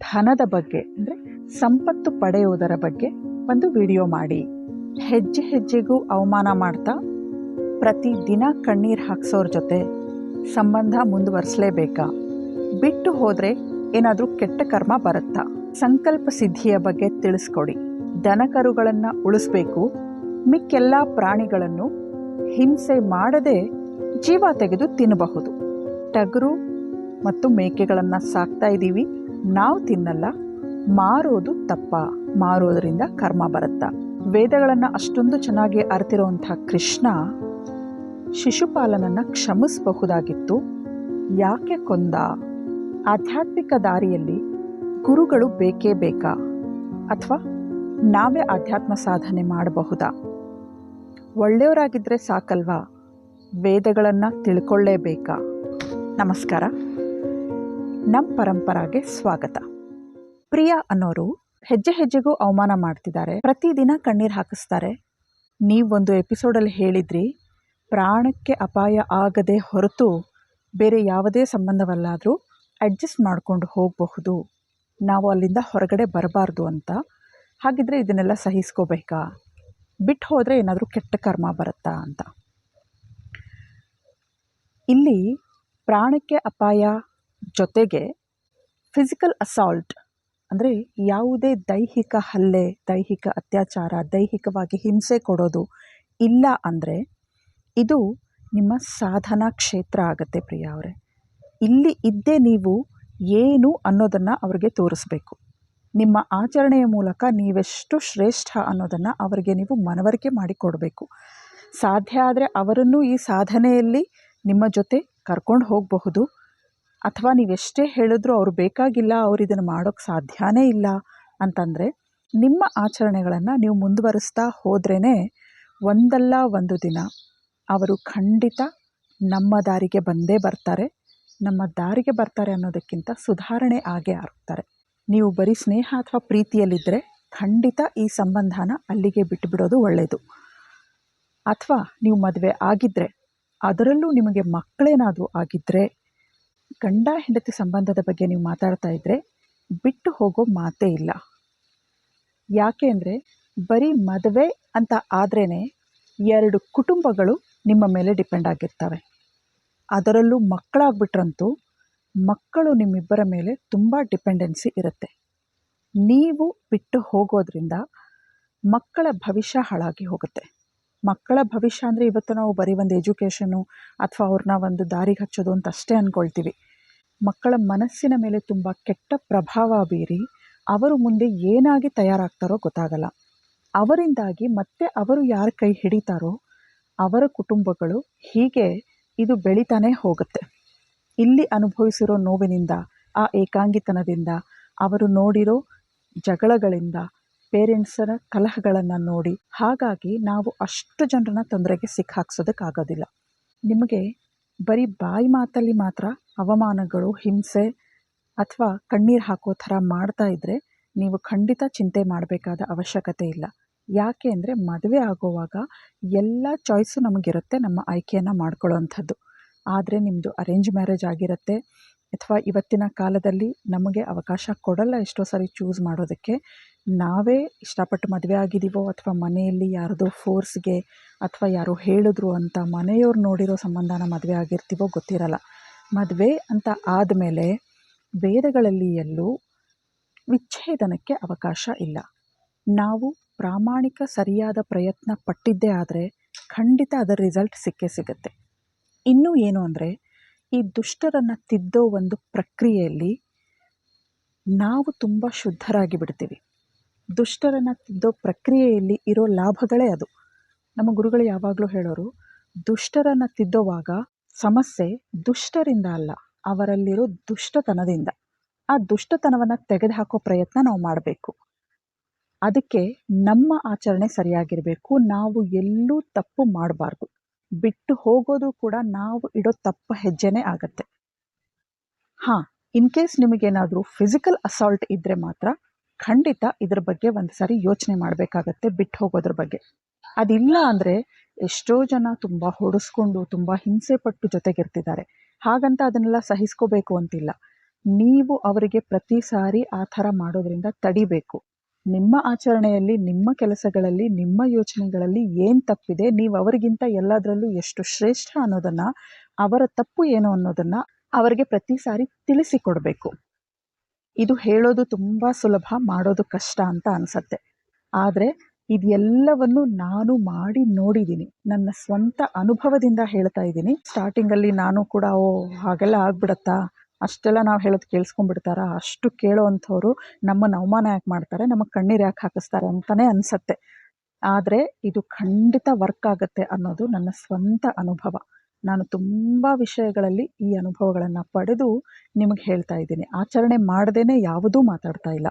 ಧನದ ಬಗ್ಗೆ, ಅಂದರೆ ಸಂಪತ್ತು ಪಡೆಯುವುದರ ಬಗ್ಗೆ ಒಂದು ವಿಡಿಯೋ ಮಾಡಿ. ಹೆಜ್ಜೆ ಹೆಜ್ಜೆಗೂ ಅವಮಾನ ಮಾಡ್ತಾ ಪ್ರತಿದಿನ ಕಣ್ಣೀರು ಹಾಕ್ಸೋರ ಜೊತೆ ಸಂಬಂಧ ಮುಂದುವರಿಸಲೇಬೇಕಾ? ಬಿಟ್ಟು ಹೋದರೆ ಏನಾದರೂ ಕೆಟ್ಟ ಕರ್ಮ ಬರುತ್ತಾ? ಸಂಕಲ್ಪ ಸಿದ್ಧಿಯ ಬಗ್ಗೆ ತಿಳಿಸ್ಕೊಡಿ. ದನಕರುಗಳನ್ನು ಉಳಿಸ್ಬೇಕು. ಮಿಕ್ಕೆಲ್ಲ ಪ್ರಾಣಿಗಳನ್ನು ಹಿಂಸೆ ಮಾಡದೆ ಜೀವ ತೆಗೆದು ತಿನ್ನಬಹುದು ಟಗರು ಮತ್ತು ಮೇಕೆಗಳನ್ನು ಸಾಕ್ತಾ ಇದ್ದೀವಿ ನಾವು ತಿನ್ನಲ್ಲ, ಮಾರೋದು ತಪ್ಪ, ಮಾರೋದರಿಂದ ಕರ್ಮ ಬರುತ್ತಾ. ವೇದಗಳನ್ನು ಅಷ್ಟೊಂದು ಚೆನ್ನಾಗಿ ಅರ್ತಿರುವಂತಹ ಕೃಷ್ಣ ಶಿಶುಪಾಲನನ್ನು ಕ್ಷಮಿಸಬಹುದಾಗಿತ್ತು. ಯಾಕೆ ಕೊಂದ? ಆಧ್ಯಾತ್ಮಿಕ ದಾರಿಯಲ್ಲಿ ಗುರುಗಳು ಬೇಕೇ ಬೇಕಾ? ಅಥವಾ ನಾವೇ ಆಧ್ಯಾತ್ಮ ಸಾಧನೆ ಮಾಡಬಹುದಾ? ಒಳ್ಳೆಯವರಾಗಿದ್ದರೆ ಸಾಕಲ್ವಾ? ವೇದಗಳನ್ನು ತಿಳ್ಕೊಳ್ಳೇಬೇಕಾ? ನಮಸ್ಕಾರ. ನಮ್ಮ ಪರಂಪರಾಗೆ ಸ್ವಾಗತ. ಪ್ರಿಯ ಅನ್ನೋರು ಹೆಜ್ಜೆ ಹೆಜ್ಜೆಗೂ ಅವಮಾನ ಮಾಡ್ತಿದ್ದಾರೆ. ಪ್ರತಿದಿನ ಕಣ್ಣೀರು ಹಾಕಿಸ್ತಾರೆ. ನೀವೊಂದು ಎಪಿಸೋಡಲ್ಲಿ ಹೇಳಿದ್ರಿ, ಪ್ರಾಣಕ್ಕೆ ಅಪಾಯ ಆಗದೆ ಹೊರತು ಬೇರೆ ಯಾವುದೇ ಸಂಬಂಧವಲ್ಲಾದರೂ ಅಡ್ಜಸ್ಟ್ ಮಾಡಿಕೊಂಡು ಹೋಗಬಹುದು. ನಾವು ಅಲ್ಲಿಂದ ಹೊರಗಡೆ ಬರಬಾರ್ದು ಅಂತ. ಹಾಗಿದ್ರೆ ಇದನ್ನೆಲ್ಲ ಸಹಿಸ್ಕೋಬೇಕಾ? ಬಿಟ್ಟು ಹೋದರೆ ಏನಾದರೂ ಕೆಟ್ಟ ಕರ್ಮ ಬರುತ್ತಾ ಅಂತ. ಇಲ್ಲಿ ಪ್ರಾಣಕ್ಕೆ ಅಪಾಯ ಜೊತೆಗೆ ಫಿಸಿಕಲ್ ಅಸಾಲ್ಟ್ ಅಂದರೆ ಯಾವುದೇ ದೈಹಿಕ ಹಲ್ಲೆ, ದೈಹಿಕ ಅತ್ಯಾಚಾರ, ದೈಹಿಕವಾಗಿ ಹಿಂಸೆ ಕೊಡೋದು ಇಲ್ಲ ಅಂದರೆ ಇದು ನಿಮ್ಮ ಸಾಧನಾ ಕ್ಷೇತ್ರ ಆಗುತ್ತೆ ಪ್ರಿಯ ಅವರೇ. ಇಲ್ಲಿ ಇದ್ದೇ ನೀವು ಏನು ಅನ್ನೋದನ್ನು ಅವರಿಗೆ ತೋರಿಸ್ಬೇಕು. ನಿಮ್ಮ ಆಚರಣೆಯ ಮೂಲಕ ನೀವೆಷ್ಟು ಶ್ರೇಷ್ಠ ಅನ್ನೋದನ್ನು ಅವರಿಗೆ ನೀವು ಮನವರಿಕೆ ಮಾಡಿಕೊಡಬೇಕು ಸಾಧ್ಯ ಆದರೆ ಅವರನ್ನು ಈ ಸಾಧನೆಯಲ್ಲಿ ನಿಮ್ಮ ಜೊತೆ ಕರ್ಕೊಂಡು ಹೋಗಬಹುದು. ಅಥವಾ ನೀವೆಷ್ಟೇ ಹೇಳಿದ್ರೂ ಅವ್ರು ಬೇಕಾಗಿಲ್ಲ, ಅವ್ರು ಇದನ್ನು ಮಾಡೋಕ್ಕೆ ಸಾಧ್ಯನೇ ಇಲ್ಲ ಅಂತಂದರೆ ನಿಮ್ಮ ಆಚರಣೆಗಳನ್ನು ನೀವು ಮುಂದುವರಿಸ್ತಾ ಹೋದ್ರೇ ಒಂದಲ್ಲ ಒಂದು ದಿನ ಅವರು ಖಂಡಿತ ನಮ್ಮ ದಾರಿಗೆ ಬಂದೇ ಬರ್ತಾರೆ. ನಮ್ಮ ದಾರಿಗೆ ಬರ್ತಾರೆ ಅನ್ನೋದಕ್ಕಿಂತ ಸುಧಾರಣೆ ಆಗೇ ಆಗ್ತಾರೆ ನೀವು ಬರೀ ಸ್ನೇಹ ಅಥವಾ ಪ್ರೀತಿಯಲ್ಲಿದ್ದರೆ ಖಂಡಿತ ಈ ಸಂಬಂಧನ ಅಲ್ಲಿಗೆ ಬಿಟ್ಟುಬಿಡೋದು ಒಳ್ಳೆಯದು ಅಥವಾ ನೀವು ಮದುವೆ ಆಗಿದ್ದರೆ ಅದರಲ್ಲೂ ನಿಮಗೆ ಮಕ್ಕಳೇನಾದರೂ ಆಗಿದ್ದರೆ ಗಂಡ ಹೆಂಡತಿ ಸಂಬಂಧದ ಬಗ್ಗೆ ನೀವು ಮಾತಾಡ್ತಾ ಇದ್ದರೆ ಬಿಟ್ಟು ಹೋಗೋ ಮಾತೇ ಇಲ್ಲ. ಯಾಕೆ ಅಂದರೆ ಬರೀ ಮದುವೆ ಅಂತ ಆದ್ರೇ ಎರಡು ಕುಟುಂಬಗಳು ನಿಮ್ಮ ಮೇಲೆ ಡಿಪೆಂಡ್ ಆಗಿರ್ತವೆ. ಅದರಲ್ಲೂ ಮಕ್ಕಳಾಗ್ಬಿಟ್ರಂತೂ ಮಕ್ಕಳು ನಿಮ್ಮಿಬ್ಬರ ಮೇಲೆ ತುಂಬ ಡಿಪೆಂಡೆನ್ಸಿ ಇರುತ್ತೆ. ನೀವು ಬಿಟ್ಟು ಹೋಗೋದ್ರಿಂದ ಮಕ್ಕಳ ಭವಿಷ್ಯ ಹಾಳಾಗಿ ಹೋಗುತ್ತೆ. ಮಕ್ಕಳ ಭವಿಷ್ಯ ಅಂದರೆ ಇವತ್ತು ನಾವು ಬರೀ ಒಂದು ಎಜುಕೇಷನು ಅಥವಾ ಅವ್ರನ್ನ ಒಂದು ದಾರಿಗೆ ಹಚ್ಚೋದು ಅಂತ ಅಷ್ಟೇ ಅಂದ್ಕೊಳ್ತೀವಿ ಮಕ್ಕಳ ಮನಸ್ಸಿನ ಮೇಲೆ ತುಂಬ ಕೆಟ್ಟ ಪ್ರಭಾವ ಬೀರಿ ಅವರು ಮುಂದೆ ಏನಾಗಿ ತಯಾರಾಗ್ತಾರೋ ಗೊತ್ತಾಗಲ್ಲ. ಅವರಿಂದಾಗಿ ಮತ್ತೆ ಅವರು ಯಾರ ಕೈ ಹಿಡಿತಾರೋ ಅವರ ಕುಟುಂಬಗಳು ಹೀಗೆ ಇದು ಬೆಳೀತಾನೆ ಹೋಗುತ್ತೆ. ಇಲ್ಲಿ ಅನುಭವಿಸಿರೋ ನೋವಿನಿಂದ, ಆ ಏಕಾಂಗಿತನದಿಂದ, ಅವರು ನೋಡಿರೋ ಜಗಳಗಳಿಂದ ಪೇರೆಂಟ್ಸರ ಕಲಹಗಳನ್ನು ನೋಡಿ, ಹಾಗಾಗಿ ನಾವು ಅಷ್ಟು ಜನರನ್ನ ತೊಂದರೆಗೆ ಸಿಕ್ಕಾಕ್ಸೋದಕ್ಕಾಗೋದಿಲ್ಲ. ನಿಮಗೆ ಬರೀ ಬಾಯಿ ಮಾತಲ್ಲಿ ಮಾತ್ರ ಅವಮಾನಗಳು, ಹಿಂಸೆ ಅಥವಾ ಕಣ್ಣೀರು ಹಾಕೋ ಥರ ಮಾಡ್ತಾ ಇದ್ದರೆ ನೀವು ಖಂಡಿತ ಚಿಂತೆ ಮಾಡಬೇಕಾದ ಅವಶ್ಯಕತೆ ಇಲ್ಲ. ಯಾಕೆ ಅಂದರೆ ಮದುವೆ ಆಗೋವಾಗ ಎಲ್ಲ ಚಾಯ್ಸು ನಮಗಿರುತ್ತೆ, ನಮ್ಮ ಆಯ್ಕೆಯನ್ನು ಮಾಡ್ಕೊಳ್ಳೋವಂಥದ್ದು ಆದರೆ ನಿಮ್ಮದು ಅರೇಂಜ್ ಮ್ಯಾರೇಜ್ ಆಗಿರುತ್ತೆ ಅಥವಾ ಇವತ್ತಿನ ಕಾಲದಲ್ಲಿ ನಮಗೆ ಅವಕಾಶ ಕೊಡಲ್ಲ ಎಷ್ಟೋ ಸಾರಿ ಚೂಸ್ ಮಾಡೋದಕ್ಕೆ ನಾವೇ ಇಷ್ಟಪಟ್ಟು ಮದುವೆ ಆಗಿದ್ದೀವೋ ಅಥವಾ ಮನೆಯಲ್ಲಿ ಯಾರದೋ ಫೋರ್ಸ್ಗೆ ಅಥವಾ ಯಾರೋ ಹೇಳಿದ್ರು ಅಂತ ಮನೆಯವ್ರು ನೋಡಿರೋ ಸಂಬಂಧನ ಮದುವೆ ಆಗಿರ್ತೀವೋ ಗೊತ್ತಿರಲ್ಲ. ಮದುವೆ ಅಂತ ಆದಮೇಲೆ ವೇದಗಳಲ್ಲಿ ಎಲ್ಲೂ ವಿಚ್ಛೇದನಕ್ಕೆ ಅವಕಾಶ ಇಲ್ಲ. ನಾವು ಪ್ರಾಮಾಣಿಕ ಸರಿಯಾದ ಪ್ರಯತ್ನ ಪಟ್ಟಿದ್ದೇ ಆದರೆ ಖಂಡಿತ ಅದರ ರಿಸಲ್ಟ್ ಸಿಕ್ಕೇ ಸಿಗುತ್ತೆ. ಇನ್ನೂ ಏನು ಅಂದರೆ ಈ ದುಷ್ಟರನ್ನು ತಿದ್ದೋ ಒಂದು ಪ್ರಕ್ರಿಯೆಯಲ್ಲಿ ನಾವು ತುಂಬ ಶುದ್ಧರಾಗಿ ಬಿಡ್ತೀವಿ ದುಷ್ಟರನ್ನು ತಿದ್ದೋ ಪ್ರಕ್ರಿಯೆಯಲ್ಲಿ ಇರೋ ಲಾಭಗಳೇ ಅದು. ನಮ್ಮ ಗುರುಗಳು ಯಾವಾಗಲೂ ಹೇಳೋರು, ದುಷ್ಟರನ್ನು ತಿದ್ದೋವಾಗ ಸಮಸ್ಯೆ ದುಷ್ಟರಿಂದ ಅಲ್ಲ, ಅವರಲ್ಲಿರೋ ದುಷ್ಟತನದಿಂದ. ಆ ದುಷ್ಟತನವನ್ನು ತೆಗೆದುಹಾಕೋ ಪ್ರಯತ್ನ ನಾವು ಮಾಡಬೇಕು. ಅದಕ್ಕೆ ನಮ್ಮ ಆಚರಣೆ ಸರಿಯಾಗಿರಬೇಕು. ನಾವು ಎಲ್ಲೂ ತಪ್ಪು ಮಾಡಬಾರ್ದು. ಬಿಟ್ಟು ಹೋಗೋದು ಕೂಡ ನಾವು ಇಡೋ ತಪ್ಪು ಹೆಜ್ಜೆನೇ ಆಗತ್ತೆ. ಹಾಂ, ಇನ್ ಕೇಸ್ ನಿಮಗೇನಾದರೂ ಫಿಸಿಕಲ್ ಅಸಾಲ್ಟ್ ಇದ್ದರೆ ಮಾತ್ರ ಖಂಡಿತ ಇದ್ರ ಬಗ್ಗೆ ಒಂದು ಸಾರಿ ಯೋಚನೆ ಮಾಡಬೇಕಾಗತ್ತೆ ಬಿಟ್ಟು ಹೋಗೋದ್ರ ಬಗ್ಗೆ. ಅದಿಲ್ಲ ಅಂದರೆ ಎಷ್ಟೋ ಜನ ತುಂಬ ಹೊಡೆಸ್ಕೊಂಡು, ತುಂಬ ಹಿಂಸೆ ಪಟ್ಟು ಜೊತೆಗಿರ್ತಿದ್ದಾರೆ. ಹಾಗಂತ ಅದನ್ನೆಲ್ಲ ಸಹಿಸ್ಕೋಬೇಕು ಅಂತಿಲ್ಲ. ನೀವು ಅವರಿಗೆ ಪ್ರತಿ ಸಾರಿ ಆ ಥರ ಮಾಡೋದ್ರಿಂದ ತಡಿಬೇಕು. ನಿಮ್ಮ ಆಚರಣೆಯಲ್ಲಿ, ನಿಮ್ಮ ಕೆಲಸಗಳಲ್ಲಿ, ನಿಮ್ಮ ಯೋಚನೆಗಳಲ್ಲಿ ಏನು ತಪ್ಪಿದೆ, ನೀವು ಅವರಿಗಿಂತ ಎಲ್ಲದರಲ್ಲೂ ಎಷ್ಟು ಶ್ರೇಷ್ಠ ಅನ್ನೋದನ್ನು, ಅವರ ತಪ್ಪು ಏನು ಅನ್ನೋದನ್ನು ಅವರಿಗೆ ಪ್ರತಿ ಸಾರಿ ತಿಳಿಸಿಕೊಡಬೇಕು. ಇದು ಹೇಳೋದು ತುಂಬ ಸುಲಭ, ಮಾಡೋದು ಕಷ್ಟ ಅಂತ ಅನಿಸತ್ತೆ. ಆದರೆ ಇದೆಲ್ಲವನ್ನು ನಾನು ಮಾಡಿ ನೋಡಿದ್ದೀನಿ. ನನ್ನ ಸ್ವಂತ ಅನುಭವದಿಂದ ಹೇಳ್ತಾ ಇದ್ದೀನಿ. ಸ್ಟಾರ್ಟಿಂಗಲ್ಲಿ ನಾನು ಕೂಡ, ಓ, ಹಾಗೆಲ್ಲ ಆಗ್ಬಿಡತ್ತಾ? ಅಷ್ಟೆಲ್ಲ ನಾವು ಹೇಳೋದು ಕೇಳಿಸ್ಕೊಂಡ್ಬಿಡ್ತಾರ? ಅಷ್ಟು ಕೇಳೋ ಅಂಥವ್ರು ನಮ್ಮನ್ನು ಅವಮಾನ ಯಾಕೆ ಮಾಡ್ತಾರೆ? ನಮ್ಮ ಕಣ್ಣೀರು ಯಾಕೆ ಹಾಕಿಸ್ತಾರೆ ಅಂತಲೇ ಅನಿಸತ್ತೆ. ಆದರೆ ಇದು ಖಂಡಿತ ವರ್ಕ್ ಆಗುತ್ತೆ ಅನ್ನೋದು ನನ್ನ ಸ್ವಂತ ಅನುಭವ. ನಾನು ತುಂಬ ವಿಷಯಗಳಲ್ಲಿ ಈ ಅನುಭವಗಳನ್ನು ಪಡೆದು ನಿಮಗೆ ಹೇಳ್ತಾ ಇದ್ದೀನಿ. ಆಚರಣೆ ಮಾಡದೇ ಯಾವುದೂ ಮಾತಾಡ್ತಾ ಇಲ್ಲ.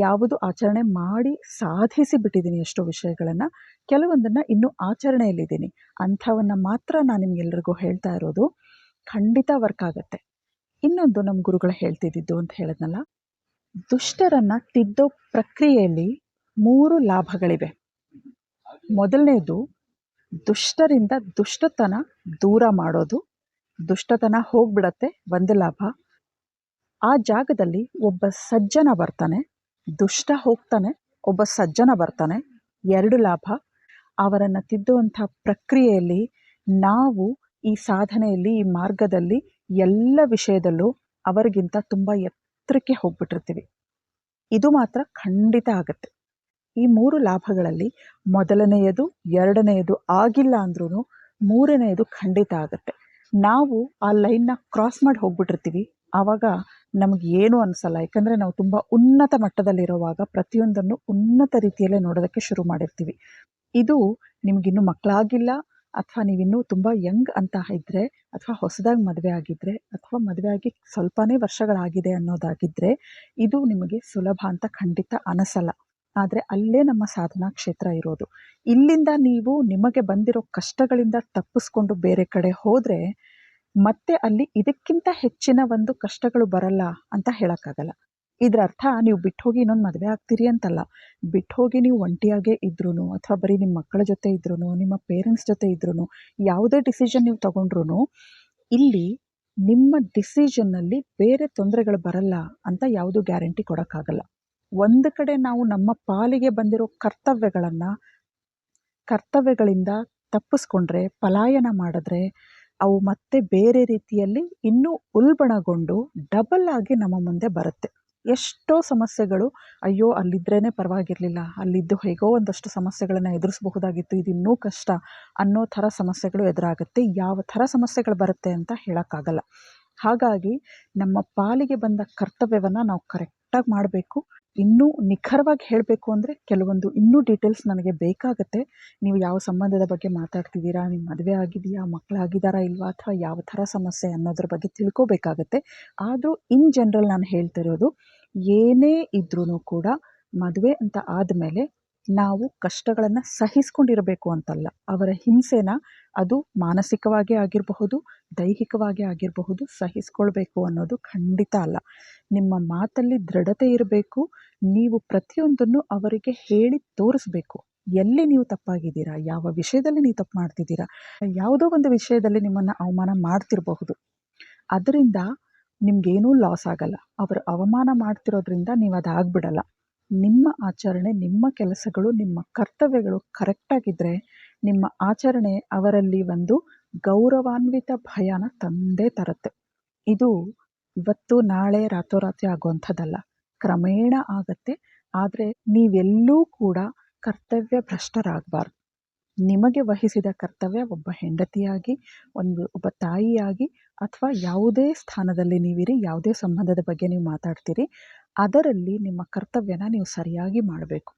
ಯಾವುದು ಆಚರಣೆ ಮಾಡಿ ಸಾಧಿಸಿ ಬಿಟ್ಟಿದ್ದೀನಿ ಎಷ್ಟೋ ವಿಷಯಗಳನ್ನು. ಕೆಲವೊಂದನ್ನು ಇನ್ನೂ ಆಚರಣೆಯಲ್ಲಿದ್ದೀನಿ. ಅಂಥವನ್ನು ಮಾತ್ರ ನಾನು ನಿಮ್ಗೆಲ್ರಿಗೂ ಹೇಳ್ತಾ ಇರೋದು, ಖಂಡಿತ ವರ್ಕ್ ಆಗುತ್ತೆ. ಇನ್ನೊಂದು ನಮ್ಮ ಗುರುಗಳು ಹೇಳ್ತಿದ್ದಿದ್ದು ಅಂತ ಹೇಳಿದ್ನಲ್ಲ, ದುಷ್ಟರನ್ನು ತಿದ್ದೋ ಪ್ರಕ್ರಿಯೆಯಲ್ಲಿ ಮೂರು ಲಾಭಗಳಿವೆ. ಮೊದಲನೇದು ದುಷ್ಟರಿಂದ ದುಷ್ಟತನ ದೂರ ಮಾಡೋದು, ದುಷ್ಟತನ ಹೋಗ್ಬಿಡತ್ತೆ, ಒಂದು ಲಾಭ. ಆ ಜಾಗದಲ್ಲಿ ಒಬ್ಬ ಸಜ್ಜನ ಬರ್ತಾನೆ, ದುಷ್ಟ ಹೋಗ್ತಾನೆ, ಒಬ್ಬ ಸಜ್ಜನ ಬರ್ತಾನೆ, ಎರಡು ಲಾಭ. ಅವರನ್ನು ತಿದ್ದುವಂಥ ಪ್ರಕ್ರಿಯೆಯಲ್ಲಿ ನಾವು ಈ ಸಾಧನೆಯಲ್ಲಿ, ಈ ಮಾರ್ಗದಲ್ಲಿ ಎಲ್ಲ ವಿಷಯದಲ್ಲೂ ಅವರಿಗಿಂತ ತುಂಬ ಎತ್ತರಕ್ಕೆ ಹೋಗ್ಬಿಟ್ಟಿರ್ತೀವಿ. ಇದು ಮಾತ್ರ ಖಂಡಿತ ಆಗುತ್ತೆ. ಈ ಮೂರು ಲಾಭಗಳಲ್ಲಿ ಮೊದಲನೆಯದು, ಎರಡನೆಯದು ಆಗಿಲ್ಲ ಅಂದ್ರೂ ಮೂರನೆಯದು ಖಂಡಿತ ಆಗುತ್ತೆ. ನಾವು ಆ ಲೈನ್ನ ಕ್ರಾಸ್ ಮಾಡಿ ಹೋಗ್ಬಿಟ್ಟಿರ್ತೀವಿ. ಆವಾಗ ನಮಗೆ ಏನು ಅನಿಸಲ್ಲ. ಯಾಕಂದರೆ ನಾವು ತುಂಬ ಉನ್ನತ ಮಟ್ಟದಲ್ಲಿರುವಾಗ ಪ್ರತಿಯೊಂದನ್ನು ಉನ್ನತ ರೀತಿಯಲ್ಲೇ ನೋಡೋದಕ್ಕೆ ಶುರು ಮಾಡಿರ್ತೀವಿ. ಇದು ನಿಮಗಿನ್ನೂ ಮಕ್ಕಳಾಗಿಲ್ಲ ಅಥವಾ ನೀವಿನ್ನೂ ತುಂಬ ಯಂಗ್ ಅಂತ ಇದ್ದರೆ ಅಥವಾ ಹೊಸದಾಗಿ ಮದುವೆ ಆಗಿದ್ದರೆ ಅಥವಾ ಮದುವೆ ಆಗಿ ಸ್ವಲ್ಪನೇ ವರ್ಷಗಳಾಗಿದೆ ಅನ್ನೋದಾಗಿದ್ದರೆ ಇದು ನಿಮಗೆ ಸುಲಭ ಅಂತ ಖಂಡಿತ ಅನಿಸಲ್ಲ. ಆದರೆ ಅಲ್ಲೇ ನಮ್ಮ ಸಾಧನಾ ಕ್ಷೇತ್ರ ಇರೋದು. ಇಲ್ಲಿಂದ ನೀವು ನಿಮಗೆ ಬಂದಿರೋ ಕಷ್ಟಗಳಿಂದ ತಪ್ಪಿಸ್ಕೊಂಡು ಬೇರೆ ಕಡೆ ಹೋದರೆ ಮತ್ತೆ ಅಲ್ಲಿ ಇದಕ್ಕಿಂತ ಹೆಚ್ಚಿನ ಒಂದು ಕಷ್ಟಗಳು ಬರಲ್ಲ ಅಂತ ಹೇಳೋಕ್ಕಾಗಲ್ಲ. ಇದರ ಅರ್ಥ ನೀವು ಬಿಟ್ಟು ಹೋಗಿ ಇನ್ನೊಂದು ಮದುವೆ ಆಗ್ತೀರಿ ಅಂತಲ್ಲ. ಬಿಟ್ಟು ಹೋಗಿ ನೀವು ಒಂಟಿಯಾಗೇ ಇದ್ರೂ ಅಥವಾ ಬರೀ ನಿಮ್ಮ ಮಕ್ಕಳ ಜೊತೆ ಇದ್ರೂ ನಿಮ್ಮ ಪೇರೆಂಟ್ಸ್ ಜೊತೆ ಇದ್ರೂ ಯಾವುದೇ ಡಿಸಿಷನ್ ನೀವು ತಗೊಂಡ್ರೂ ಇಲ್ಲಿ ನಿಮ್ಮ ಡಿಸಿಷನ್ನಲ್ಲಿ ಬೇರೆ ತೊಂದರೆಗಳು ಬರಲ್ಲ ಅಂತ ಯಾವುದು ಗ್ಯಾರಂಟಿ ಕೊಡೋಕ್ಕಾಗಲ್ಲ. ಒಂದು ಕಡೆ ನಾವು ನಮ್ಮ ಪಾಲಿಗೆ ಬಂದಿರೋ ಕರ್ತವ್ಯಗಳನ್ನು, ಕರ್ತವ್ಯಗಳಿಂದ ತಪ್ಪಿಸ್ಕೊಂಡ್ರೆ, ಪಲಾಯನ ಮಾಡಿದ್ರೆ, ಅವು ಮತ್ತೆ ಬೇರೆ ರೀತಿಯಲ್ಲಿ ಇನ್ನೂ ಉಲ್ಬಣಗೊಂಡು ಡಬಲ್ ಆಗಿ ನಮ್ಮ ಮುಂದೆ ಬರುತ್ತೆ. ಎಷ್ಟೋ ಸಮಸ್ಯೆಗಳು, ಅಯ್ಯೋ ಅಲ್ಲಿದ್ರೇ ಪರವಾಗಿರಲಿಲ್ಲ, ಅಲ್ಲಿದ್ದು ಹೇಗೋ ಒಂದಷ್ಟು ಸಮಸ್ಯೆಗಳನ್ನು ಎದುರಿಸಬಹುದಾಗಿತ್ತು, ಇದು ಇನ್ನೂ ಕಷ್ಟ ಅನ್ನೋ ಥರ ಸಮಸ್ಯೆಗಳು ಎದುರಾಗುತ್ತೆ, ಯಾವ ಥರ ಸಮಸ್ಯೆಗಳು ಬರುತ್ತೆ ಅಂತ ಹೇಳೋಕ್ಕಾಗಲ್ಲ. ಹಾಗಾಗಿ ನಮ್ಮ ಪಾಲಿಗೆ ಬಂದ ಕರ್ತವ್ಯವನ್ನು ನಾವು ಕರೆಕ್ಟಾಗಿ ಮಾಡಬೇಕು. ಇನ್ನೂ ನಿಖರವಾಗಿ ಹೇಳಬೇಕು ಅಂದರೆ ಕೆಲವೊಂದು ಇನ್ನೂ ಡೀಟೇಲ್ಸ್ ನನಗೆ ಬೇಕಾಗುತ್ತೆ. ನೀವು ಯಾವ ಸಂಬಂಧದ ಬಗ್ಗೆ ಮಾತಾಡ್ತಿದ್ದೀರಾ ನಿಮ್ಮ ಮದುವೆ ಆಗಿದೆಯಾ ಮಕ್ಕಳಾಗಿದ್ದಾರಾ ಇಲ್ವಾ, ಅಥವಾ ಯಾವ ಥರ ಸಮಸ್ಯೆ ಅನ್ನೋದ್ರ ಬಗ್ಗೆ ತಿಳ್ಕೋಬೇಕಾಗತ್ತೆ. ಆದರೂ ಇನ್ ಜನರಲ್ ನಾನು ಹೇಳ್ತಿರೋದು, ಏನೇ ಇದ್ರೂ ಕೂಡ ಮದುವೆ ಅಂತ ಆದಮೇಲೆ ನಾವು ಕಷ್ಟಗಳನ್ನು ಸಹಿಸ್ಕೊಂಡಿರಬೇಕು ಅಂತಲ್ಲ. ಅವರ ಹಿಂಸೆನ ಅದು ಮಾನಸಿಕವಾಗಿ ಆಗಿರಬಹುದು, ದೈಹಿಕವಾಗಿ ಆಗಿರಬಹುದು ಸಹಿಸ್ಕೊಳ್ಬೇಕು ಅನ್ನೋದು ಖಂಡಿತ ಅಲ್ಲ. ನಿಮ್ಮ ಮಾತಲ್ಲಿ ದೃಢತೆ ಇರಬೇಕು, ನೀವು ಪ್ರತಿಯೊಂದನ್ನು ಅವರಿಗೆ ಹೇಳಿ ತೋರಿಸ್ಬೇಕು. ಎಲ್ಲಿ ನೀವು ತಪ್ಪಾಗಿದ್ದೀರಾ, ಯಾವ ವಿಷಯದಲ್ಲಿ ನೀವು ತಪ್ಪು ಮಾಡ್ತಿದ್ದೀರಾ, ಯಾವುದೋ ಒಂದು ವಿಷಯದಲ್ಲಿ ನಿಮ್ಮನ್ನು ಅವಮಾನ ಮಾಡ್ತಿರಬಹುದು. ಅದರಿಂದ ನಿಮ್ಗೇನೂ ಲಾಸ್ ಆಗಲ್ಲ. ಅವರು ಅವಮಾನ ಮಾಡ್ತಿರೋದ್ರಿಂದ ನೀವು ಅದು ಆಗ್ಬಿಡಲ್ಲ ನಿಮ್ಮ ಆಚರಣೆ, ನಿಮ್ಮ ಕೆಲಸಗಳು, ನಿಮ್ಮ ಕರ್ತವ್ಯಗಳು ಕರೆಕ್ಟಾಗಿದ್ದರೆ ನಿಮ್ಮ ಆಚರಣೆ ಅವರಲ್ಲಿ ಒಂದು ಗೌರವಾನ್ವಿತ ಭಯನ ತಂದೇ ತರುತ್ತೆ. ಇದು ಇವತ್ತು, ನಾಳೆ ರಾತ್ರೋರಾತ್ರಿ ಆಗುವಂಥದ್ದಲ್ಲ. ಕ್ರಮೇಣ ಆಗತ್ತೆ. ಆದರೆ ನೀವೆಲ್ಲೂ ಕೂಡ ಕರ್ತವ್ಯ ಭ್ರಷ್ಟರಾಗಬಾರ್ದು. ನಿಮಗೆ ವಹಿಸಿದ ಕರ್ತವ್ಯ ಒಬ್ಬ ಹೆಂಡತಿಯಾಗಿ, ಒಂದು, ಒಬ್ಬ ತಾಯಿಯಾಗಿ, ಅಥವಾ ಯಾವುದೇ ಸ್ಥಾನದಲ್ಲಿ ನೀವಿರಿ, ಯಾವುದೇ ಸಂಬಂಧದ ಬಗ್ಗೆ ನೀವು ಮಾತಾಡ್ತೀರಿ ಅದರಲ್ಲಿ ನಿಮ್ಮ ಕರ್ತವ್ಯನ ನೀವು ಸರಿಯಾಗಿ ಮಾಡಬೇಕು.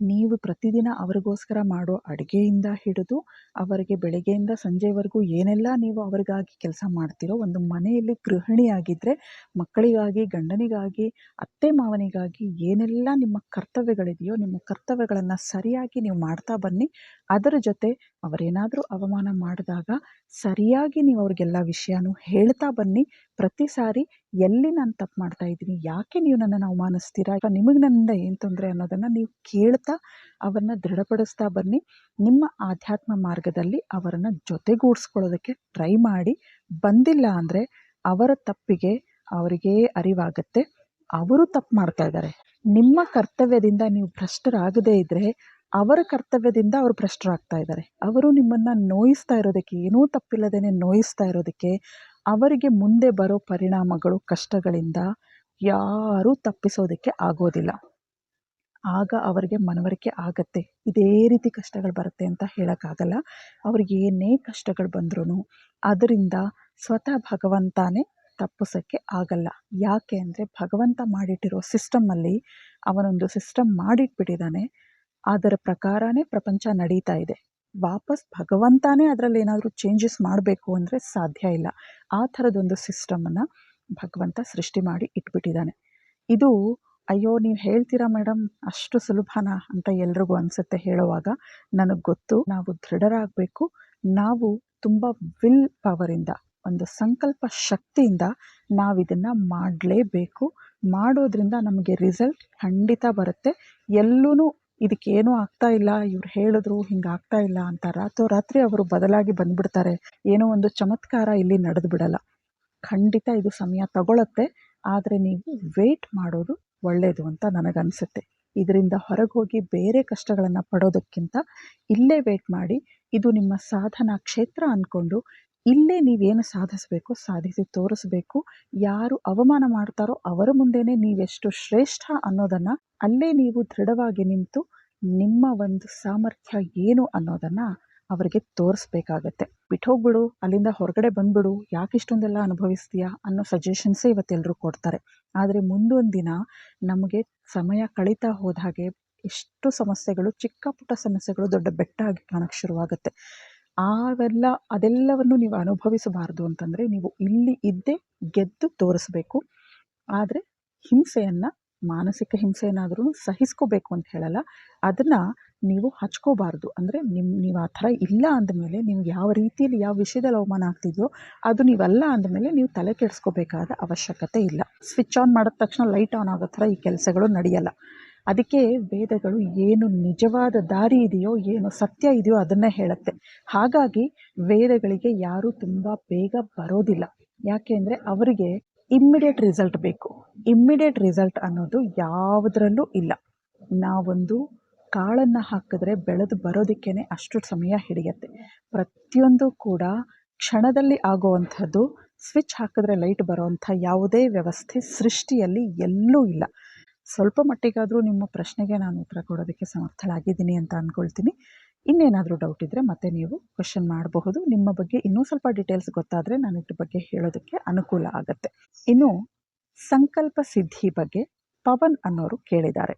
ನೀವು ಪ್ರತಿದಿನ ಅವರಿಗೋಸ್ಕರ ಮಾಡೋ ಅಡುಗೆಯಿಂದ ಹಿಡಿದು ಅವರಿಗೆ ಬೆಳಗ್ಗೆಯಿಂದ ಸಂಜೆವರೆಗೂ ಏನೆಲ್ಲ ನೀವು ಅವರಿಗಾಗಿ ಕೆಲಸ ಮಾಡ್ತೀರೋ ಒಂದು ಮನೆಯಲ್ಲಿ ಗೃಹಿಣಿಯಾಗಿದ್ದರೆ ಮಕ್ಕಳಿಗಾಗಿ, ಗಂಡನಿಗಾಗಿ, ಅತ್ತೆ ಮಾವನಿಗಾಗಿ ಏನೆಲ್ಲ ನಿಮ್ಮ ಕರ್ತವ್ಯಗಳಿದೆಯೋ ನಿಮ್ಮ ಕರ್ತವ್ಯಗಳನ್ನು ಸರಿಯಾಗಿ ನೀವು ಮಾಡ್ತಾ ಬನ್ನಿ. ಅದರ ಜೊತೆ ಅವರೇನಾದರೂ ಅವಮಾನ ಮಾಡಿದಾಗ ಸರಿಯಾಗಿ ನೀವು ಅವ್ರಿಗೆಲ್ಲ ವಿಷಯನೂ ಹೇಳ್ತಾ ಬನ್ನಿ. ಪ್ರತಿ ಸಾರಿ ಎಲ್ಲಿ ನಾನು ತಪ್ಪು ಮಾಡ್ತಾ ಇದ್ದೀನಿ? ಯಾಕೆ ನೀವು ನನ್ನನ್ನು ಅವಮಾನಿಸ್ತೀರಾ? ಅಥವಾ ನಿಮಗೆ ನನ್ನಿಂದ ಏನು ತೊಂದರೆ ಅನ್ನೋದನ್ನು ನೀವು ಕೇಳ್ತಾ ಅವರನ್ನ ದೃಢಪಡಿಸ್ತಾ ಬನ್ನಿ. ನಿಮ್ಮ ಆಧ್ಯಾತ್ಮ ಮಾರ್ಗದಲ್ಲಿ ಅವರನ್ನು ಜೊತೆಗೂಡಿಸ್ಕೊಳ್ಳೋದಕ್ಕೆ ಟ್ರೈ ಮಾಡಿ. ಬಂದಿಲ್ಲ ಅಂದರೆ ಅವರ ತಪ್ಪಿಗೆ ಅವರಿಗೇ ಅರಿವಾಗುತ್ತೆ. ಅವರು ತಪ್ಪು ಮಾಡ್ತಾ ಇದ್ದಾರೆ ನಿಮ್ಮ ಕರ್ತವ್ಯದಿಂದ ನೀವು ಭ್ರಷ್ಟರಾಗದೇ ಇದ್ದರೆ ಅವರ ಕರ್ತವ್ಯದಿಂದ ಅವರು ಭ್ರಷ್ಟರಾಗ್ತಾ ಇದ್ದಾರೆ ಅವರು ನಿಮ್ಮನ್ನು ನೋಯಿಸ್ತಾ ಇರೋದಕ್ಕೆ, ಏನೂ ತಪ್ಪಿಲ್ಲದೇ ನೋಯಿಸ್ತಾ ಇರೋದಕ್ಕೆ ಅವರಿಗೆ ಮುಂದೆ ಬರೋ ಪರಿಣಾಮಗಳು, ಕಷ್ಟಗಳಿಂದ ಯಾರೂ ತಪ್ಪಿಸೋದಕ್ಕೆ ಆಗೋದಿಲ್ಲ. ಆಗ ಅವರಿಗೆ ಮನವರಿಕೆ ಆಗತ್ತೆ. ಇದೇ ರೀತಿ ಕಷ್ಟಗಳು ಬರುತ್ತೆ ಅಂತ ಹೇಳೋಕ್ಕಾಗಲ್ಲ. ಅವ್ರಿಗೆ ಏನೇ ಕಷ್ಟಗಳು ಬಂದ್ರೂ ಅದರಿಂದ ಸ್ವತಃ ಭಗವಂತನೇ ತಪ್ಪಿಸೋಕ್ಕೆ ಆಗಲ್ಲ. ಯಾಕೆ ಅಂದರೆ ಭಗವಂತ ಮಾಡಿಟ್ಟಿರೋ ಸಿಸ್ಟಮಲ್ಲಿ ಅವನೊಂದು ಸಿಸ್ಟಮ್ ಮಾಡಿಟ್ಬಿಟ್ಟಿದ್ದಾನೆ. ಅದರ ಪ್ರಕಾರನೇ ಪ್ರಪಂಚ ನಡೀತಾ ಇದೆ. ವಾಪಸ್ ಭಗವಂತನೇ ಅದರಲ್ಲಿ ಏನಾದರೂ ಚೇಂಜಸ್ ಮಾಡಬೇಕು ಅಂದರೆ ಸಾಧ್ಯ ಇಲ್ಲ. ಆ ಥರದೊಂದು ಸಿಸ್ಟಮನ್ನು ಭಗವಂತ ಸೃಷ್ಟಿ ಮಾಡಿ ಇಟ್ಬಿಟ್ಟಿದ್ದಾನೆ. ಇದು, ಅಯ್ಯೋ, ನೀವು ಹೇಳ್ತೀರಾ ಮೇಡಮ್ ಅಷ್ಟು ಸುಲಭನಾ? ಅಂತ ಎಲ್ರಿಗೂ ಅನಿಸುತ್ತೆ ಹೇಳುವಾಗ ನನಗೆ ಗೊತ್ತು. ನಾವು ದೃಢರಾಗಬೇಕು. ನಾವು ತುಂಬ ವಿಲ್ ಪವರಿಂದ ಒಂದು ಸಂಕಲ್ಪ ಶಕ್ತಿಯಿಂದ ನಾವು ಇದನ್ನು ಮಾಡಲೇಬೇಕು. ಮಾಡೋದ್ರಿಂದ ನಮಗೆ ರಿಸಲ್ಟ್ ಖಂಡಿತ ಬರುತ್ತೆ. ಎಲ್ಲೂ ಇದಕ್ಕೇನೂ ಆಗ್ತಾ ಇಲ್ಲ, ಇವ್ರು ಹೇಳಿದ್ರು ಹಿಂಗೆ ಆಗ್ತಾ ಇಲ್ಲ ಅಂತ ರಾತ್ರೋರಾತ್ರಿ ಅವರು ಬದಲಾಗಿ ಬಂದ್ಬಿಡ್ತಾರೆ. ಏನೋ ಒಂದು ಚಮತ್ಕಾರ ಇಲ್ಲಿ ನಡೆದು ಬಿಡಲ್ಲ. ಖಂಡಿತ ಇದು ಸಮಯ ತಗೊಳತ್ತೆ, ಆದರೆ ನೀವು ವೆಯ್ಟ್ ಮಾಡೋದು ಒಳ್ಳೆಯದು ಅಂತ ನನಗನ್ಸುತ್ತೆ. ಇದರಿಂದ ಹೊರಗೆ ಹೋಗಿ ಬೇರೆ ಕಷ್ಟಗಳನ್ನು ಪಡೋದಕ್ಕಿಂತ ಇಲ್ಲೇ ವೇಟ್ ಮಾಡಿ, ಇದು ನಿಮ್ಮ ಸಾಧನಾ ಕ್ಷೇತ್ರ ಅಂದ್ಕೊಂಡು ಇಲ್ಲೇ ನೀವೇನು ಸಾಧಿಸಬೇಕು, ಸಾಧಿಸಿ ತೋರಿಸ್ಬೇಕು, ಯಾರು ಅವಮಾನ ಮಾಡ್ತಾರೋ ಅವರ ಮುಂದೆನೇ ನೀವೆಷ್ಟು ಶ್ರೇಷ್ಠ ಅನ್ನೋದನ್ನು ಅಲ್ಲೇ ನೀವು ದೃಢವಾಗಿ ನಿಂತು ನಿಮ್ಮ ಒಂದು ಸಾಮರ್ಥ್ಯ ಏನು ಅನ್ನೋದನ್ನು ಅವರಿಗೆ ತೋರಿಸ್ಬೇಕಾಗತ್ತೆ. ಬಿಟ್ಟೋಗ್ಬಿಡು ಅಲ್ಲಿಂದ ಹೊರಗಡೆ ಬಂದ್ಬಿಡು ಯಾಕೆ ಇಷ್ಟೊಂದೆಲ್ಲ ಅನುಭವಿಸ್ತೀಯಾ ಅನ್ನೋ ಸಜೆಷನ್ಸೇ ಇವತ್ತೆಲ್ಲರೂ ಕೊಡ್ತಾರೆ. ಆದರೆ ಮುಂದೊಂದು ದಿನ ನಮಗೆ ಸಮಯ ಕಳೀತಾ ಹೋದ ಹಾಗೆ ಎಷ್ಟು ಸಮಸ್ಯೆಗಳು, ಚಿಕ್ಕ ಪುಟ್ಟ ಸಮಸ್ಯೆಗಳು ದೊಡ್ಡ ಬೆಟ್ಟ ಆಗಿ ಕಾಣಕ್ಕೆ ಶುರುವಾಗುತ್ತೆ. ಅವೆಲ್ಲ ಅದೆಲ್ಲವನ್ನು ನೀವು ಅನುಭವಿಸಬಾರ್ದು ಅಂತಂದರೆ ನೀವು ಇಲ್ಲಿ ಇದ್ದೇ ಗೆದ್ದು ತೋರಿಸ್ಬೇಕು. ಆದರೆ ಹಿಂಸೆಯನ್ನು, ಮಾನಸಿಕ ಹಿಂಸೆಯನ್ನಾದರೂ ಸಹಿಸ್ಕೋಬೇಕು ಅಂತ ಹೇಳಲ್ಲ. ಅದನ್ನು ನೀವು ಹಚ್ಕೋಬಾರ್ದು. ಅಂದರೆ ನಿಮ್ಮ ನೀವು ಆ ಥರ ಇಲ್ಲ ಅಂದಮೇಲೆ ನಿಮ್ಗೆ ಯಾವ ರೀತಿಯಲ್ಲಿ ಯಾವ ವಿಷಯದಲ್ಲಿ ಅವಮಾನ ಆಗ್ತಿದೆಯೋ ಅದು ನೀವಲ್ಲ ಅಂದಮೇಲೆ ನೀವು ತಲೆ ಕೆಡಿಸ್ಕೋಬೇಕಾದ ಅವಶ್ಯಕತೆ ಇಲ್ಲ. ಸ್ವಿಚ್ ಆನ್ ಮಾಡಿದ ತಕ್ಷಣ ಲೈಟ್ ಆನ್ ಆಗೋ ಥರ ಈ ಕೆಲಸಗಳು ನಡೆಯಲ್ಲ. ಅದಕ್ಕೆ ವೇದಗಳು ಏನು ನಿಜವಾದ ದಾರಿ ಇದೆಯೋ, ಏನು ಸತ್ಯ ಇದೆಯೋ ಅದನ್ನ ಹೇಳುತ್ತೆ. ಹಾಗಾಗಿ ವೇದಗಳಿಗೆ ಯಾರೂ ತುಂಬ ಬೇಗ ಬರೋದಿಲ್ಲ. ಯಾಕೆ ಅಂದರೆ ಅವರಿಗೆ ಇಮ್ಮಿಡಿಯೇಟ್ ರಿಸಲ್ಟ್ ಬೇಕು. ಇಮ್ಮಿಡಿಯೇಟ್ ರಿಸಲ್ಟ್ ಅನ್ನೋದು ಯಾವುದರಲ್ಲೂ ಇಲ್ಲ. ನಾವೊಂದು ಕಾಳನ್ನು ಹಾಕಿದ್ರೆ ಬೆಳೆದು ಬರೋದಕ್ಕೇ ಅಷ್ಟು ಸಮಯ ಹಿಡಿಯುತ್ತೆ. ಪ್ರತಿಯೊಂದು ಕೂಡ ಕ್ಷಣದಲ್ಲಿ ಆಗುವಂಥದ್ದು ಸ್ವಿಚ್ ಹಾಕಿದ್ರೆ ಲೈಟ್ ಬರೋವಂಥ ಯಾವುದೇ ವ್ಯವಸ್ಥೆ ಸೃಷ್ಟಿಯಲ್ಲಿ ಎಲ್ಲೂ ಇಲ್ಲ. ಸ್ವಲ್ಪ ಮಟ್ಟಿಗಾದರೂ ನಿಮ್ಮ ಪ್ರಶ್ನೆಗೆ ನಾನು ಉತ್ತರ ಕೊಡೋದಕ್ಕೆ ಸಮರ್ಥಳಾಗಿದ್ದೀನಿ ಅಂತ ಅಂದ್ಕೊಳ್ತೀನಿ ಇನ್ನೇನಾದರೂ ಡೌಟ್ ಇದ್ದರೆ ಮತ್ತೆ ನೀವು ಕ್ವಶನ್ ಮಾಡಬಹುದು. ನಿಮ್ಮ ಬಗ್ಗೆ ಇನ್ನೂ ಸ್ವಲ್ಪ ಡೀಟೇಲ್ಸ್ ಗೊತ್ತಾದರೆ ನಾನು ಇದ್ರ ಬಗ್ಗೆ ಹೇಳೋದಕ್ಕೆ ಅನುಕೂಲ ಆಗುತ್ತೆ. ಇನ್ನು ಸಂಕಲ್ಪ ಸಿದ್ಧಿ ಬಗ್ಗೆ ಪವನ್ ಅನ್ನೋರು ಕೇಳಿದ್ದಾರೆ.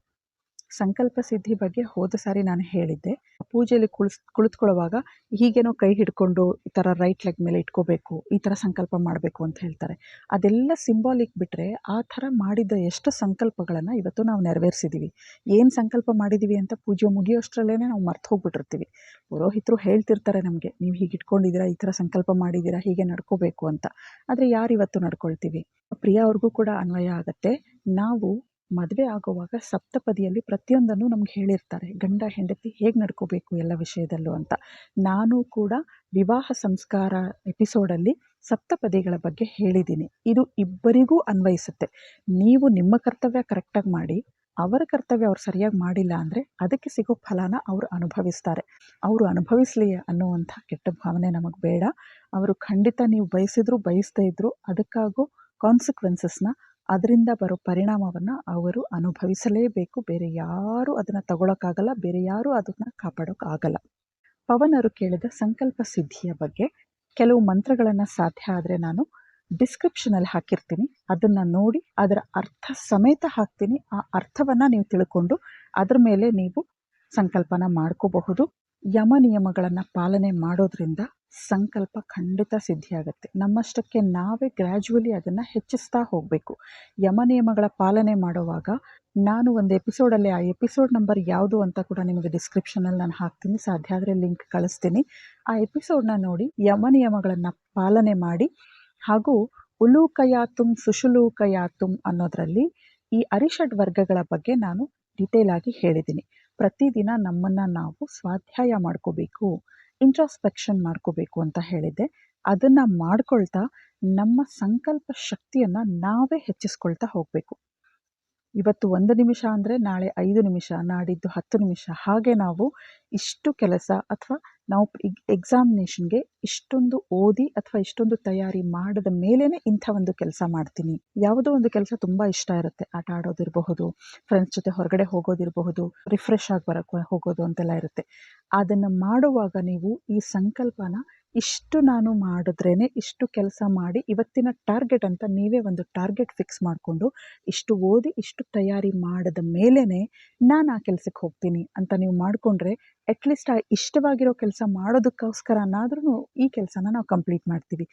ಸಂಕಲ್ಪ ಸಿದ್ಧಿ ಬಗ್ಗೆ ಹೋದ ಸಾರಿ ನಾನು ಹೇಳಿದ್ದೆ. ಪೂಜೆಯಲ್ಲಿ ಕುಳಿಸ್ ಕುಳಿತುಕೊಳ್ಳುವಾಗ ಹೀಗೇನೋ ಕೈ ಹಿಡ್ಕೊಂಡು ಈ ಥರ ರೈಟ್ ಲೆಗ್ ಮೇಲೆ ಇಟ್ಕೋಬೇಕು, ಈ ಥರ ಸಂಕಲ್ಪ ಮಾಡಬೇಕು ಅಂತ ಹೇಳ್ತಾರೆ. ಅದೆಲ್ಲ ಸಿಂಬಾಲಿಕ್ ಬಿಟ್ಟರೆ ಆ ಥರ ಮಾಡಿದ ಎಷ್ಟು ಸಂಕಲ್ಪಗಳನ್ನು ಇವತ್ತು ನಾವು ನೆರವೇರಿಸಿದ್ದೀವಿ ಏನು ಸಂಕಲ್ಪ ಮಾಡಿದ್ದೀವಿ ಅಂತ ಪೂಜೆ ಮುಗಿಯೋಷ್ಟರಲ್ಲೇ ನಾವು ಮರ್ತು ಹೋಗ್ಬಿಟ್ಟಿರ್ತೀವಿ. ಪುರೋಹಿತರು ಹೇಳ್ತಿರ್ತಾರೆ ನಮಗೆ, ನೀವು ಹೀಗೆ ಇಟ್ಕೊಂಡಿದ್ದೀರಾ, ಈ ಥರ ಸಂಕಲ್ಪ ಮಾಡಿದ್ದೀರಾ, ಹೀಗೆ ನಡ್ಕೋಬೇಕು ಅಂತ. ಆದರೆ ಯಾರು ಇವತ್ತು ನಡ್ಕೊಳ್ತೀವಿ? ಪ್ರಿಯ ಅವ್ರಿಗೂ ಕೂಡ ಅನ್ವಯ ಆಗುತ್ತೆ. ನಾವು ಮದುವೆ ಆಗುವಾಗ ಸಪ್ತಪದಿಯಲ್ಲಿ ಪ್ರತಿಯೊಂದನ್ನು ನಮ್ಗೆ ಹೇಳಿರ್ತಾರೆ, ಗಂಡ, ಹೆಂಡತಿ ಹೇಗೆ ನಡ್ಕೋಬೇಕು ಎಲ್ಲ ವಿಷಯದಲ್ಲೂ ಅಂತ. ನಾನು ಕೂಡ ವಿವಾಹ ಸಂಸ್ಕಾರ ಎಪಿಸೋಡಲ್ಲಿ ಸಪ್ತಪದಿಗಳ ಬಗ್ಗೆ ಹೇಳಿದ್ದೀನಿ. ಇದು ಇಬ್ಬರಿಗೂ ಅನ್ವಯಿಸುತ್ತೆ. ನೀವು ನಿಮ್ಮ ಕರ್ತವ್ಯ ಕರೆಕ್ಟಾಗಿ ಮಾಡಿ, ಅವರ ಕರ್ತವ್ಯ ಅವ್ರು ಸರಿಯಾಗಿ ಮಾಡಿಲ್ಲ ಅಂದರೆ ಅದಕ್ಕೆ ಸಿಗೋ ಫಲನ ಅವರು ಅನುಭವಿಸ್ತಾರೆ. ಅವರು ಅನುಭವಿಸಲಿ ಅನ್ನುವಂಥ ಕೆಟ್ಟ ಭಾವನೆ ನಮಗೆ ಬೇಡ. ಅವರು ಖಂಡಿತ ನೀವು ಬಯಸಿದ್ರು ಬಯಸದೇ ಇದ್ರು ಅದಕ್ಕಾಗೋ ಕಾನ್ಸಿಕ್ವೆನ್ಸಸ್ನ ಅದರಿಂದ ಬರೋ ಪರಿಣಾಮವನ್ನು ಅವರು ಅನುಭವಿಸಲೇಬೇಕು. ಬೇರೆ ಯಾರೂ ಅದನ್ನು ತಗೊಳಕ್ಕಾಗಲ್ಲ, ಬೇರೆ ಯಾರೂ ಅದನ್ನು ಕಾಪಾಡೋಕ್ಕಾಗಲ್ಲ ಪವನರು ಕೇಳಿದ ಸಂಕಲ್ಪ ಸಿದ್ಧಿಯ ಬಗ್ಗೆ ಕೆಲವು ಮಂತ್ರಗಳನ್ನು ಸಾಧ್ಯ ಆದರೆ ನಾನು ಡಿಸ್ಕ್ರಿಪ್ಷನಲ್ಲಿ ಹಾಕಿರ್ತೀನಿ. ಅದನ್ನು ನೋಡಿ ಅದರ ಅರ್ಥ ಸಮೇತ ಹಾಕ್ತೀನಿ. ಆ ಅರ್ಥವನ್ನು ನೀವು ತಿಳ್ಕೊಂಡು ಅದರ ಮೇಲೆ ನೀವು ಸಂಕಲ್ಪನ ಮಾಡ್ಕೋಬಹುದು. ಯಮ ನಿಯಮಗಳನ್ನು ಪಾಲನೆ ಮಾಡೋದ್ರಿಂದ ಸಂಕಲ್ಪ ಖಂಡಿತ ಸಿದ್ಧಿಯಾಗುತ್ತೆ. ನಮ್ಮಷ್ಟಕ್ಕೆ ನಾವೇ ಗ್ರ್ಯಾಜುವಲಿ ಅದನ್ನು ಹೆಚ್ಚಿಸ್ತಾ ಹೋಗಬೇಕು. ಯಮ ನಿಯಮಗಳ ಪಾಲನೆ ಮಾಡುವಾಗ ನಾನು ಒಂದು ಎಪಿಸೋಡಲ್ಲಿ ಆ ಎಪಿಸೋಡ್ ನಂಬರ್ ಯಾವುದು ಅಂತ ಕೂಡ ನಿಮಗೆ ಡಿಸ್ಕ್ರಿಪ್ಷನಲ್ಲಿ ನಾನು ಹಾಕ್ತೀನಿ. ಸಾಧ್ಯ ಆದರೆ ಲಿಂಕ್ ಕಳಿಸ್ತೀನಿ. ಆ ಎಪಿಸೋಡ್ನ ನೋಡಿ ಯಮ ನಿಯಮಗಳನ್ನು ಪಾಲನೆ ಮಾಡಿ ಹಾಗೂ ಉಲೂಕಯಾತುಂ ಸುಶುಲೂಕಯಾತುಂ ಅನ್ನೋದರಲ್ಲಿ ಈ ಅರಿಷಡ್ ವರ್ಗಗಳ ಬಗ್ಗೆ ನಾನು ಡೀಟೇಲ್ ಆಗಿ ಹೇಳಿದ್ದೀನಿ. ಪ್ರತಿದಿನ ನಮ್ಮನ್ನು ನಾವು ಸ್ವಾಧ್ಯಾಯ ಮಾಡ್ಕೋಬೇಕು. ಇಂಟ್ರಾಸ್ಪೆಕ್ಷನ್ ಮಾಡ್ಕೋಬೇಕು ಅಂತ ಹೇಳಿದ್ದೆ. ಅದನ್ನು ಮಾಡ್ಕೊಳ್ತಾ ನಮ್ಮ ಸಂಕಲ್ಪ ಶಕ್ತಿಯನ್ನು ನಾವೇ ಹೆಚ್ಚಿಸ್ಕೊಳ್ತಾ ಹೋಗಬೇಕು. ಇವತ್ತು ಒಂದು ನಿಮಿಷ ಅಂದರೆ ನಾಳೆ ಐದು ನಿಮಿಷ, ನಾಡಿದ್ದು ಹತ್ತು ನಿಮಿಷ. ಹಾಗೆ ನಾವು ಇಷ್ಟು ಕೆಲಸ ಅಥವಾ ನಾವು ಎಕ್ಸಾಮಿನೇಷನ್ಗೆ ಇಷ್ಟೊಂದು ಓದಿ ಅಥವಾ ಇಷ್ಟೊಂದು ತಯಾರಿ ಮಾಡಿದ ಮೇಲೇ ಇಂಥ ಒಂದು ಕೆಲಸ ಮಾಡ್ತೀನಿ. ಯಾವುದೋ ಒಂದು ಕೆಲಸ ತುಂಬ ಇಷ್ಟ ಇರುತ್ತೆ. ಆಟ ಆಡೋದಿರಬಹುದು ಫ್ರೆಂಡ್ಸ್ ಜೊತೆ ಹೊರಗಡೆ ಹೋಗೋದಿರಬಹುದು ರಿಫ್ರೆಶ್ ಆಗಿ ಬರೋಕ್ಕೆ ಹೋಗೋದು ಅಂತೆಲ್ಲ ಇರುತ್ತೆ. ಅದನ್ನು ಮಾಡುವಾಗ ನೀವು ಈ ಸಂಕಲ್ಪನ ಇಷ್ಟು ನಾನು ಮಾಡಿದ್ರೇ ಇಷ್ಟು ಕೆಲಸ ಮಾಡಿ ಇವತ್ತಿನ ಟಾರ್ಗೆಟ್ ಅಂತ ನೀವೇ ಒಂದು ಟಾರ್ಗೆಟ್ ಫಿಕ್ಸ್ ಮಾಡಿಕೊಂಡು ಇಷ್ಟು ಓದಿ ಇಷ್ಟು ತಯಾರಿ ಮಾಡಿದ ಮೇಲೇ ನಾನು ಆ ಕೆಲಸಕ್ಕೆ ಹೋಗ್ತೀನಿ ಅಂತ ನೀವು ಮಾಡಿಕೊಂಡ್ರೆ ಅಟ್ಲೀಸ್ಟ್ ಆ ಇಷ್ಟವಾಗಿರೋ ಕೆಲಸ ಮಾಡೋದಕ್ಕೋಸ್ಕರನಾದ್ರೂ ಈ ಕೆಲಸನ ನಾವು ಕಂಪ್ಲೀಟ್ ಮಾಡ್ತೀವಿ.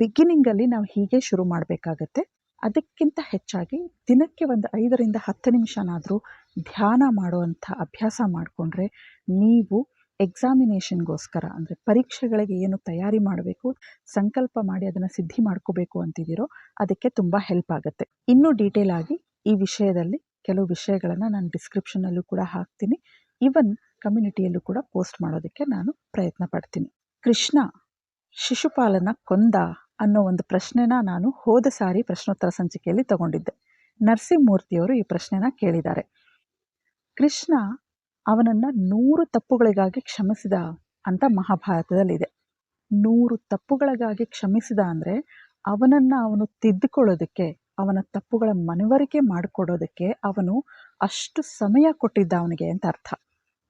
ಬಿಗಿನಿಂಗಲ್ಲಿ ನಾವು ಹೀಗೆ ಶುರು ಮಾಡಬೇಕಾಗತ್ತೆ. ಅದಕ್ಕಿಂತ ಹೆಚ್ಚಾಗಿ ದಿನಕ್ಕೆ ಒಂದು ಐದರಿಂದ ಹತ್ತು ನಿಮಿಷನಾದರೂ ಧ್ಯಾನ ಮಾಡುವಂಥ ಅಭ್ಯಾಸ ಮಾಡಿಕೊಂಡ್ರೆ ನೀವು ಎಕ್ಸಾಮಿನೇಷನ್ಗೋಸ್ಕರ ಅಂದರೆ ಪರೀಕ್ಷೆಗಳಿಗೆ ಏನು ತಯಾರಿ ಮಾಡಬೇಕು, ಸಂಕಲ್ಪ ಮಾಡಿ ಅದನ್ನು ಸಿದ್ಧಿ ಮಾಡ್ಕೋಬೇಕು ಅಂತಿದ್ದೀರೋ ಅದಕ್ಕೆ ತುಂಬ ಹೆಲ್ಪ್ ಆಗುತ್ತೆ. ಇನ್ನೂ ಡೀಟೇಲ್ ಆಗಿ ಈ ವಿಷಯದಲ್ಲಿ ಕೆಲವು ವಿಷಯಗಳನ್ನು ನಾನು ಡಿಸ್ಕ್ರಿಪ್ಷನಲ್ಲೂ ಕೂಡ ಹಾಕ್ತೀನಿ. ಈವನ್ ಕಮ್ಯುನಿಟಿಯಲ್ಲೂ ಕೂಡ ಪೋಸ್ಟ್ ಮಾಡೋದಕ್ಕೆ ನಾನು ಪ್ರಯತ್ನ ಪಡ್ತೀನಿ. ಕೃಷ್ಣ, ಶಿಶುಪಾಲನ ಕೊಂದ ಅನ್ನೋ ಒಂದು ಪ್ರಶ್ನೆನ ನಾನು ಹೋದ ಸಾರಿ ಪ್ರಶ್ನೋತ್ತರ ಸಂಚಿಕೆಯಲ್ಲಿ ತಗೊಂಡಿದ್ದೆ. ನರಸಿಂಹಮೂರ್ತಿಯವರು ಈ ಪ್ರಶ್ನೆನ ಕೇಳಿದ್ದಾರೆ. ಕೃಷ್ಣ ಅವನನ್ನು ನೂರು ತಪ್ಪುಗಳಿಗಾಗಿ ಕ್ಷಮಿಸಿದ ಅಂತ ಮಹಾಭಾರತದಲ್ಲಿದೆ. ನೂರು ತಪ್ಪುಗಳಿಗಾಗಿ ಕ್ಷಮಿಸಿದ ಅಂದರೆ ಅವನನ್ನು ಅವನು ತಿದ್ದುಕೊಳ್ಳೋದಕ್ಕೆ, ಅವನ ತಪ್ಪುಗಳ ಮನವರಿಕೆ ಮಾಡಿಕೊಡೋದಕ್ಕೆ ಅವನು ಅಷ್ಟು ಸಮಯ ಕೊಟ್ಟಿದ್ದ ಅವನಿಗೆ ಅಂತ ಅರ್ಥ.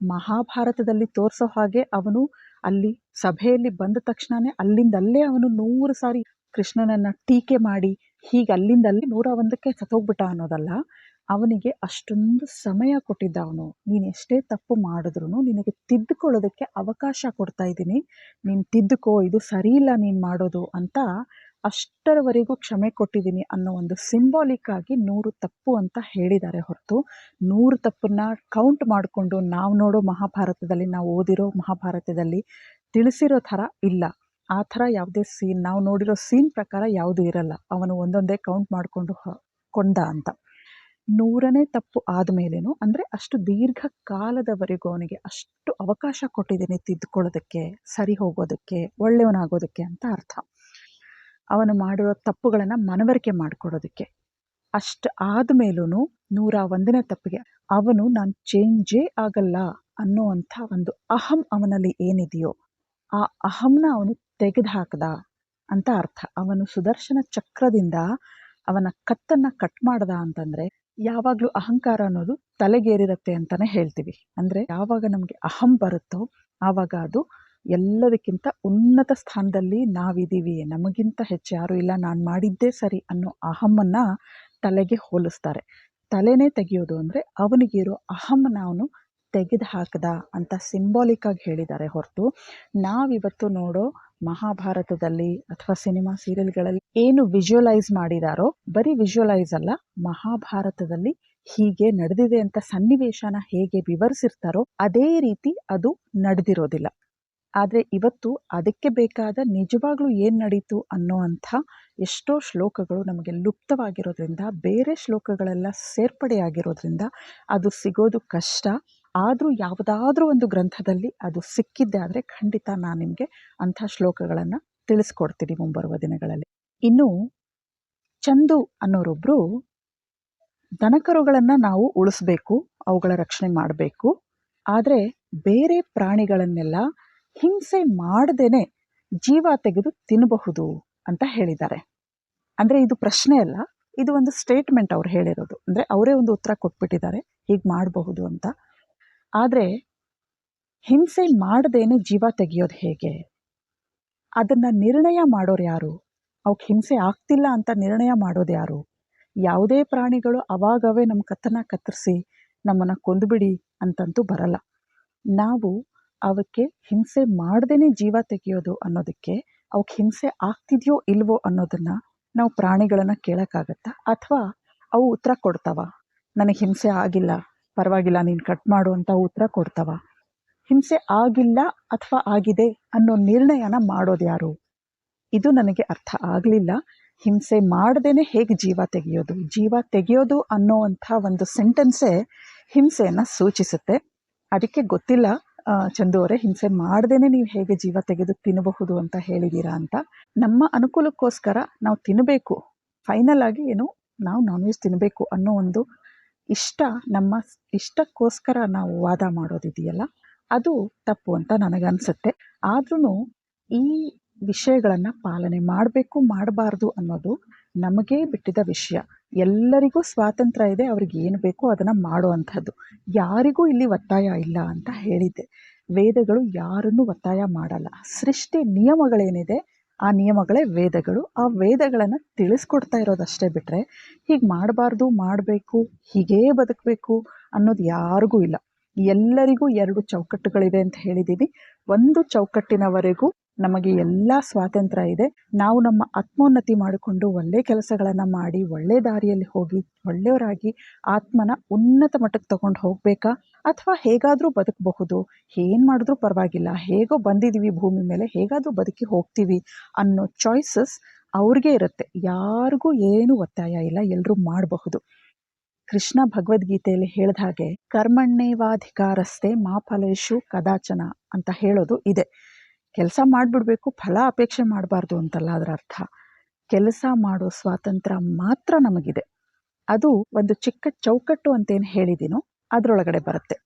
ಮಹಾಭಾರತದಲ್ಲಿ ತೋರಿಸೋ ಹಾಗೆ ಅವನು ಅಲ್ಲಿ ಸಭೆಯಲ್ಲಿ ಬಂದ ತಕ್ಷಣವೇ ಅಲ್ಲಿಂದಲ್ಲೇ ಅವನು ನೂರು ಸಾರಿ ಕೃಷ್ಣನನ್ನು ಟೀಕೆ ಮಾಡಿ ಹೀಗೆ ಅಲ್ಲಿಂದಲ್ಲಿ ನೂರ ಒಂದಕ್ಕೆ ಸತ್ತೋಗ್ಬಿಟ್ಟ ಅನ್ನೋದಲ್ಲ. ಅವನಿಗೆ ಅಷ್ಟೊಂದು ಸಮಯ ಕೊಟ್ಟಿದ್ದ ಅವನು ನೀನು ಎಷ್ಟೇ ತಪ್ಪು ಮಾಡಿದ್ರು ನಿನಗೆ ತಿದ್ದುಕೊಳ್ಳೋದಕ್ಕೆ ಅವಕಾಶ ಕೊಡ್ತಾ ಇದ್ದೀನಿ. ನೀನು ತಿದ್ದುಕೋ, ಇದು ಸರಿ ಇಲ್ಲ ನೀನು ಮಾಡೋದು ಅಂತ ಅಷ್ಟರವರೆಗೂ ಕ್ಷಮೆ ಕೊಟ್ಟಿದ್ದೀನಿ ಅನ್ನೋ ಒಂದು ಸಿಂಬಾಲಿಕ್ ಆಗಿ ನೂರು ತಪ್ಪು ಅಂತ ಹೇಳಿದ್ದಾರೆ ಹೊರತು, ನೂರು ತಪ್ಪನ್ನ ಕೌಂಟ್ ಮಾಡಿಕೊಂಡು ನಾವು ನೋಡೋ ಮಹಾಭಾರತದಲ್ಲಿ, ನಾವು ಓದಿರೋ ಮಹಾಭಾರತದಲ್ಲಿ ತಿಳಿಸಿರೋ ಥರ ಇಲ್ಲ. ಆ ಥರ ಯಾವುದೇ ಸೀನ್ ನಾವು ನೋಡಿರೋ ಸೀನ್ ಪ್ರಕಾರ ಯಾವುದೂ ಇರಲ್ಲ. ಅವನು ಒಂದೊಂದೇ ಕೌಂಟ್ ಮಾಡಿಕೊಂಡು ಕೊಂಡ ಅಂತ. ನೂರನೇ ತಪ್ಪು ಆದಮೇಲೇನು, ಅಂದರೆ ಅಷ್ಟು ದೀರ್ಘ ಕಾಲದವರೆಗೂ ಅವನಿಗೆ ಅಷ್ಟು ಅವಕಾಶ ಕೊಟ್ಟಿದ್ದೀನಿ ತಿದ್ದುಕೊಳ್ಳೋದಕ್ಕೆ ಸರಿ ಹೋಗೋದಕ್ಕೆ, ಒಳ್ಳೆಯವನಾಗೋದಕ್ಕೆ ಅಂತ ಅರ್ಥ. ಅವನು ಮಾಡಿರೋ ತಪ್ಪುಗಳನ್ನು ಮನವರಿಕೆ ಮಾಡಿಕೊಡೋದಕ್ಕೆ. ಅಷ್ಟು ಆದಮೇಲೂ ನೂರ ಒಂದನೇ ತಪ್ಪಿಗೆ ಅವನು, ನಾನು ಚೇಂಜೇ ಆಗಲ್ಲ ಅನ್ನೋವಂಥ ಒಂದು ಅಹಂ ಅವನಲ್ಲಿ ಏನಿದೆಯೋ, ಆ ಅಹಂನ ಅವನು ತೆಗೆದು ಹಾಕ್ದ ಅಂತ ಅರ್ಥ. ಅವನು ಸುದರ್ಶನ ಚಕ್ರದಿಂದ ಅವನ ಕತ್ತನ್ನು ಕಟ್ ಮಾಡ್ದ ಅಂತಂದರೆ ಯಾವಾಗಲೂ ಅಹಂಕಾರ ಅನ್ನೋದು ತಲೆಗೇರಿರುತ್ತೆ ಅಂತಲೇ ಹೇಳ್ತೀವಿ. ಅಂದರೆ ಯಾವಾಗ ನಮಗೆ ಅಹಂ ಬರುತ್ತೋ ಆವಾಗ ಅದು ಎಲ್ಲದಕ್ಕಿಂತ ಉನ್ನತ ಸ್ಥಾನದಲ್ಲಿ ನಾವಿದ್ದೀವಿ. ನಮಗಿಂತ ಹೆಚ್ಚು ಯಾರೂ ಇಲ್ಲ, ನಾನು ಮಾಡಿದ್ದೇ ಸರಿ ಅನ್ನೋ ಅಹಮ್ಮನ್ನು ತಲೆಗೆ ಹೋಲಿಸ್ತಾರೆ. ತಲೆನೇ ತೆಗೆಯೋದು ಅಂದರೆ ಅವನಿಗಿರೋ ಅಹಮ್ಮನ ಅವನು ತೆಗೆದು ಹಾಕದ ಅಂತ ಸಿಂಬಾಲಿಕ್ ಆಗಿ ಹೇಳಿದ್ದಾರೆ ಹೊರತು. ನಾವಿವತ್ತು ನೋಡೋ ಮಹಾಭಾರತದಲ್ಲಿ ಅಥವಾ ಸಿನಿಮಾ ಸೀರಿಯಲ್ಗಳಲ್ಲಿ ಏನು ವಿಜುವಲೈಸ್ ಮಾಡಿದಾರೋ, ಬರೀ ವಿಜುವಲೈಸ್ ಅಲ್ಲ, ಮಹಾಭಾರತದಲ್ಲಿ ಹೀಗೆ ನಡೆದಿದೆ ಅಂತ ಸನ್ನಿವೇಶನ ಹೇಗೆ ವಿವರಿಸಿರ್ತಾರೋ ಅದೇ ರೀತಿ ಅದು ನಡೆದಿರೋದಿಲ್ಲ. ಆದರೆ ಇವತ್ತು ಅದಕ್ಕೆ ಬೇಕಾದ ನಿಜವಾಗ್ಲೂ ಏನು ನಡೀತು ಅನ್ನೋ ಅಂಥ ಎಷ್ಟೋ ಶ್ಲೋಕಗಳು ನಮಗೆ ಲುಪ್ತವಾಗಿರೋದ್ರಿಂದ, ಬೇರೆ ಶ್ಲೋಕಗಳೆಲ್ಲ ಸೇರ್ಪಡೆಯಾಗಿರೋದ್ರಿಂದ ಅದು ಸಿಗೋದು ಕಷ್ಟ. ಆದರೂ ಯಾವುದಾದ್ರೂ ಒಂದು ಗ್ರಂಥದಲ್ಲಿ ಅದು ಸಿಕ್ಕಿದ್ದೆ ಆದರೆ ಖಂಡಿತ ನಾನು ನಿಮಗೆ ಅಂಥ ಶ್ಲೋಕಗಳನ್ನು ತಿಳಿಸ್ಕೊಡ್ತೀನಿ ಮುಂಬರುವ ದಿನಗಳಲ್ಲಿ. ಇನ್ನು ಚಂದು ಅನ್ನೋರೊಬ್ಬರು ದನಕರುಗಳನ್ನು ನಾವು ಉಳಿಸ್ಬೇಕು, ಅವುಗಳ ರಕ್ಷಣೆ ಮಾಡಬೇಕು. ಆದರೆ ಬೇರೆ ಪ್ರಾಣಿಗಳನ್ನೆಲ್ಲ ಹಿಂಸೆ ಮಾಡದೇನೆ ಜೀವ ತೆಗೆದು ತಿನ್ನಬಹುದು ಅಂತ ಹೇಳಿದ್ದಾರೆ. ಅಂದರೆ ಇದು ಪ್ರಶ್ನೆ ಅಲ್ಲ, ಇದು ಒಂದು ಸ್ಟೇಟ್ಮೆಂಟ್ ಅವ್ರು ಹೇಳಿರೋದು. ಅಂದರೆ ಅವರೇ ಒಂದು ಉತ್ತರ ಕೊಟ್ಬಿಟ್ಟಿದ್ದಾರೆ, ಹೀಗೆ ಮಾಡಬಹುದು ಅಂತ. ಆದರೆ ಹಿಂಸೆ ಮಾಡದೇನೆ ಜೀವ ತೆಗೆಯೋದು ಹೇಗೆ? ಅದನ್ನು ನಿರ್ಣಯ ಮಾಡೋರು ಯಾರು? ಅವಕ್ಕೆ ಹಿಂಸೆ ಆಗ್ತಿಲ್ಲ ಅಂತ ನಿರ್ಣಯ ಮಾಡೋದು ಯಾರು? ಯಾವುದೇ ಪ್ರಾಣಿಗಳು ಅವಾಗವೇ ನಮ್ಮ ಕತ್ತನ ಕತ್ತರಿಸಿ ನಮ್ಮನ್ನು ಕೊಂದುಬಿಡಿ ಅಂತಂತೂ ಬರಲ್ಲ. ನಾವು ಅವಕ್ಕೆ ಹಿಂಸೆ ಮಾಡ್ದೇ ಜೀವ ತೆಗೆಯೋದು ಅನ್ನೋದಕ್ಕೆ ಅವಕ್ಕೆ ಹಿಂಸೆ ಆಗ್ತಿದೆಯೋ ಇಲ್ವೋ ಅನ್ನೋದನ್ನು ನಾವು ಪ್ರಾಣಿಗಳನ್ನು ಕೇಳೋಕ್ಕಾಗತ್ತಾ? ಅಥವಾ ಅವು ಉತ್ತರ ಕೊಡ್ತಾವ? ನನಗೆ ಹಿಂಸೆ ಆಗಿಲ್ಲ. ಪರವಾಗಿಲ್ಲ, ನೀನು ಕಟ್ ಮಾಡು ಅಂತ ಉತ್ತರ ಕೊಡ್ತವ. ಹಿಂಸೆ ಆಗಿಲ್ಲ ಅಥವಾ ಆಗಿದೆ ಅನ್ನೋ ನಿರ್ಣಯನ ಮಾಡೋದು ಯಾರು? ಇದು ನನಗೆ ಅರ್ಥ ಆಗಲಿಲ್ಲ. ಹಿಂಸೆ ಮಾಡ್ದೇ ಹೇಗೆ ಜೀವ ತೆಗೆಯೋದು? ಜೀವ ತೆಗೆಯೋದು ಅನ್ನೋ ಅಂಥ ಒಂದು ಸೆಂಟೆನ್ಸೇ ಹಿಂಸೆಯನ್ನು ಸೂಚಿಸುತ್ತೆ. ಅದಕ್ಕೆ ಗೊತ್ತಿಲ್ಲ ಚಂದು ಅವರೇ, ಹಿಂಸೆ ಮಾಡ್ದೇನೆ ನೀವು ಹೇಗೆ ಜೀವ ತೆಗೆದು ತಿನ್ನಬಹುದು ಅಂತ ಹೇಳಿದ್ದೀರಾ ಅಂತ. ನಮ್ಮ ಅನುಕೂಲಕ್ಕೋಸ್ಕರ ನಾವು ತಿನ್ನಬೇಕು ಫೈನಲ್ ಆಗಿ ಏನು? ನಾವು ನಾನ್ ವೆಜ್ ತಿನ್ನಬೇಕು ಅನ್ನೋ ಒಂದು ಇಷ್ಟ, ನಮ್ಮ ಇಷ್ಟಕ್ಕೋಸ್ಕರ ನಾವು ವಾದ ಮಾಡೋದಿದೆಯಲ್ಲ, ಅದು ತಪ್ಪು ಅಂತ ನನಗನ್ಸುತ್ತೆ. ಆದ್ರೂ ಈ ವಿಷಯಗಳನ್ನು ಪಾಲನೆ ಮಾಡಬೇಕು, ಮಾಡಬಾರ್ದು ಅನ್ನೋದು ನಮಗೇ ಬಿಟ್ಟಿದ ವಿಷಯ. ಎಲ್ಲರಿಗೂ ಸ್ವಾತಂತ್ರ್ಯ ಇದೆ, ಅವ್ರಿಗೆ ಏನು ಬೇಕೋ ಅದನ್ನು ಮಾಡುವಂಥದ್ದು. ಯಾರಿಗೂ ಇಲ್ಲಿ ಒತ್ತಾಯ ಇಲ್ಲ ಅಂತ ಹೇಳಿದ್ದೆ. ವೇದಗಳು ಯಾರನ್ನೂ ಒತ್ತಾಯ ಮಾಡಲ್ಲ. ಸೃಷ್ಟಿ ನಿಯಮಗಳೇನಿದೆ ಆ ನಿಯಮಗಳೇ ವೇದಗಳು. ಆ ವೇದಗಳನ್ನು ತಿಳಿಸ್ಕೊಡ್ತಾ ಇರೋದಷ್ಟೇ ಬಿಟ್ಟರೆ ಹೀಗೆ ಮಾಡಬಾರ್ದು, ಮಾಡಬೇಕು, ಹೀಗೇ ಬದುಕಬೇಕು ಅನ್ನೋದು ಯಾರಿಗೂ ಇಲ್ಲ. ಎಲ್ಲರಿಗೂ ಎರಡು ಚೌಕಟ್ಟುಗಳಿದೆ ಅಂತ ಹೇಳಿದ್ದೀವಿ ಒಂದು ಚೌಕಟ್ಟಿನವರೆಗೂ ನಮಗೆ ಎಲ್ಲ ಸ್ವಾತಂತ್ರ್ಯ ಇದೆ. ನಾವು ನಮ್ಮ ಆತ್ಮೋನ್ನತಿ ಮಾಡಿಕೊಂಡು ಒಳ್ಳೆ ಕೆಲಸಗಳನ್ನು ಮಾಡಿ, ಒಳ್ಳೆ ದಾರಿಯಲ್ಲಿ ಹೋಗಿ, ಒಳ್ಳೆಯವರಾಗಿ ಆತ್ಮನ ಉನ್ನತ ಮಟ್ಟಕ್ಕೆ ತಗೊಂಡು ಹೋಗಬೇಕಾ? ಅಥವಾ ಹೇಗಾದರೂ ಬದುಕಬಹುದು? ಏನು ಮಾಡಿದ್ರೂ ಪರವಾಗಿಲ್ಲ. ಹೇಗೋ ಬಂದಿದ್ದೀವಿ ಭೂಮಿ ಮೇಲೆ, ಹೇಗಾದರೂ ಬದುಕಿ ಹೋಗ್ತೀವಿ ಅನ್ನೋ ಚಾಯ್ಸಸ್ ಅವ್ರಿಗೆ ಇರುತ್ತೆ. ಯಾರಿಗೂ ಏನು ಒತ್ತಾಯ ಇಲ್ಲ. ಎಲ್ಲರೂ ಮಾಡಬಹುದು. ಕೃಷ್ಣ ಭಗವದ್ಗೀತೆಯಲ್ಲಿ ಹೇಳಿದ ಹಾಗೆ, ಕರ್ಮಣ್ಣೇವಾಧಿಕಾರಸ್ಥೆ ಮಾ ಫಲೇಶು ಕದಾಚನ ಅಂತ ಹೇಳೋದು ಇದೆ. ಕೆಲಸ ಮಾಡಿಬಿಡ್ಬೇಕು, ಫಲ ಅಪೇಕ್ಷೆ ಮಾಡಬಾರ್ದು ಅಂತಲ್ಲ ಅದರ ಅರ್ಥ. ಕೆಲಸ ಮಾಡೋ ಸ್ವಾತಂತ್ರ್ಯ ಮಾತ್ರ ನಮಗಿದೆ. ಅದು ಒಂದು ಚಿಕ್ಕ ಚೌಕಟ್ಟು ಅಂತೇನು ಹೇಳಿದ್ದೀನೋ ಅದರೊಳಗಡೆ ಬರುತ್ತೆ.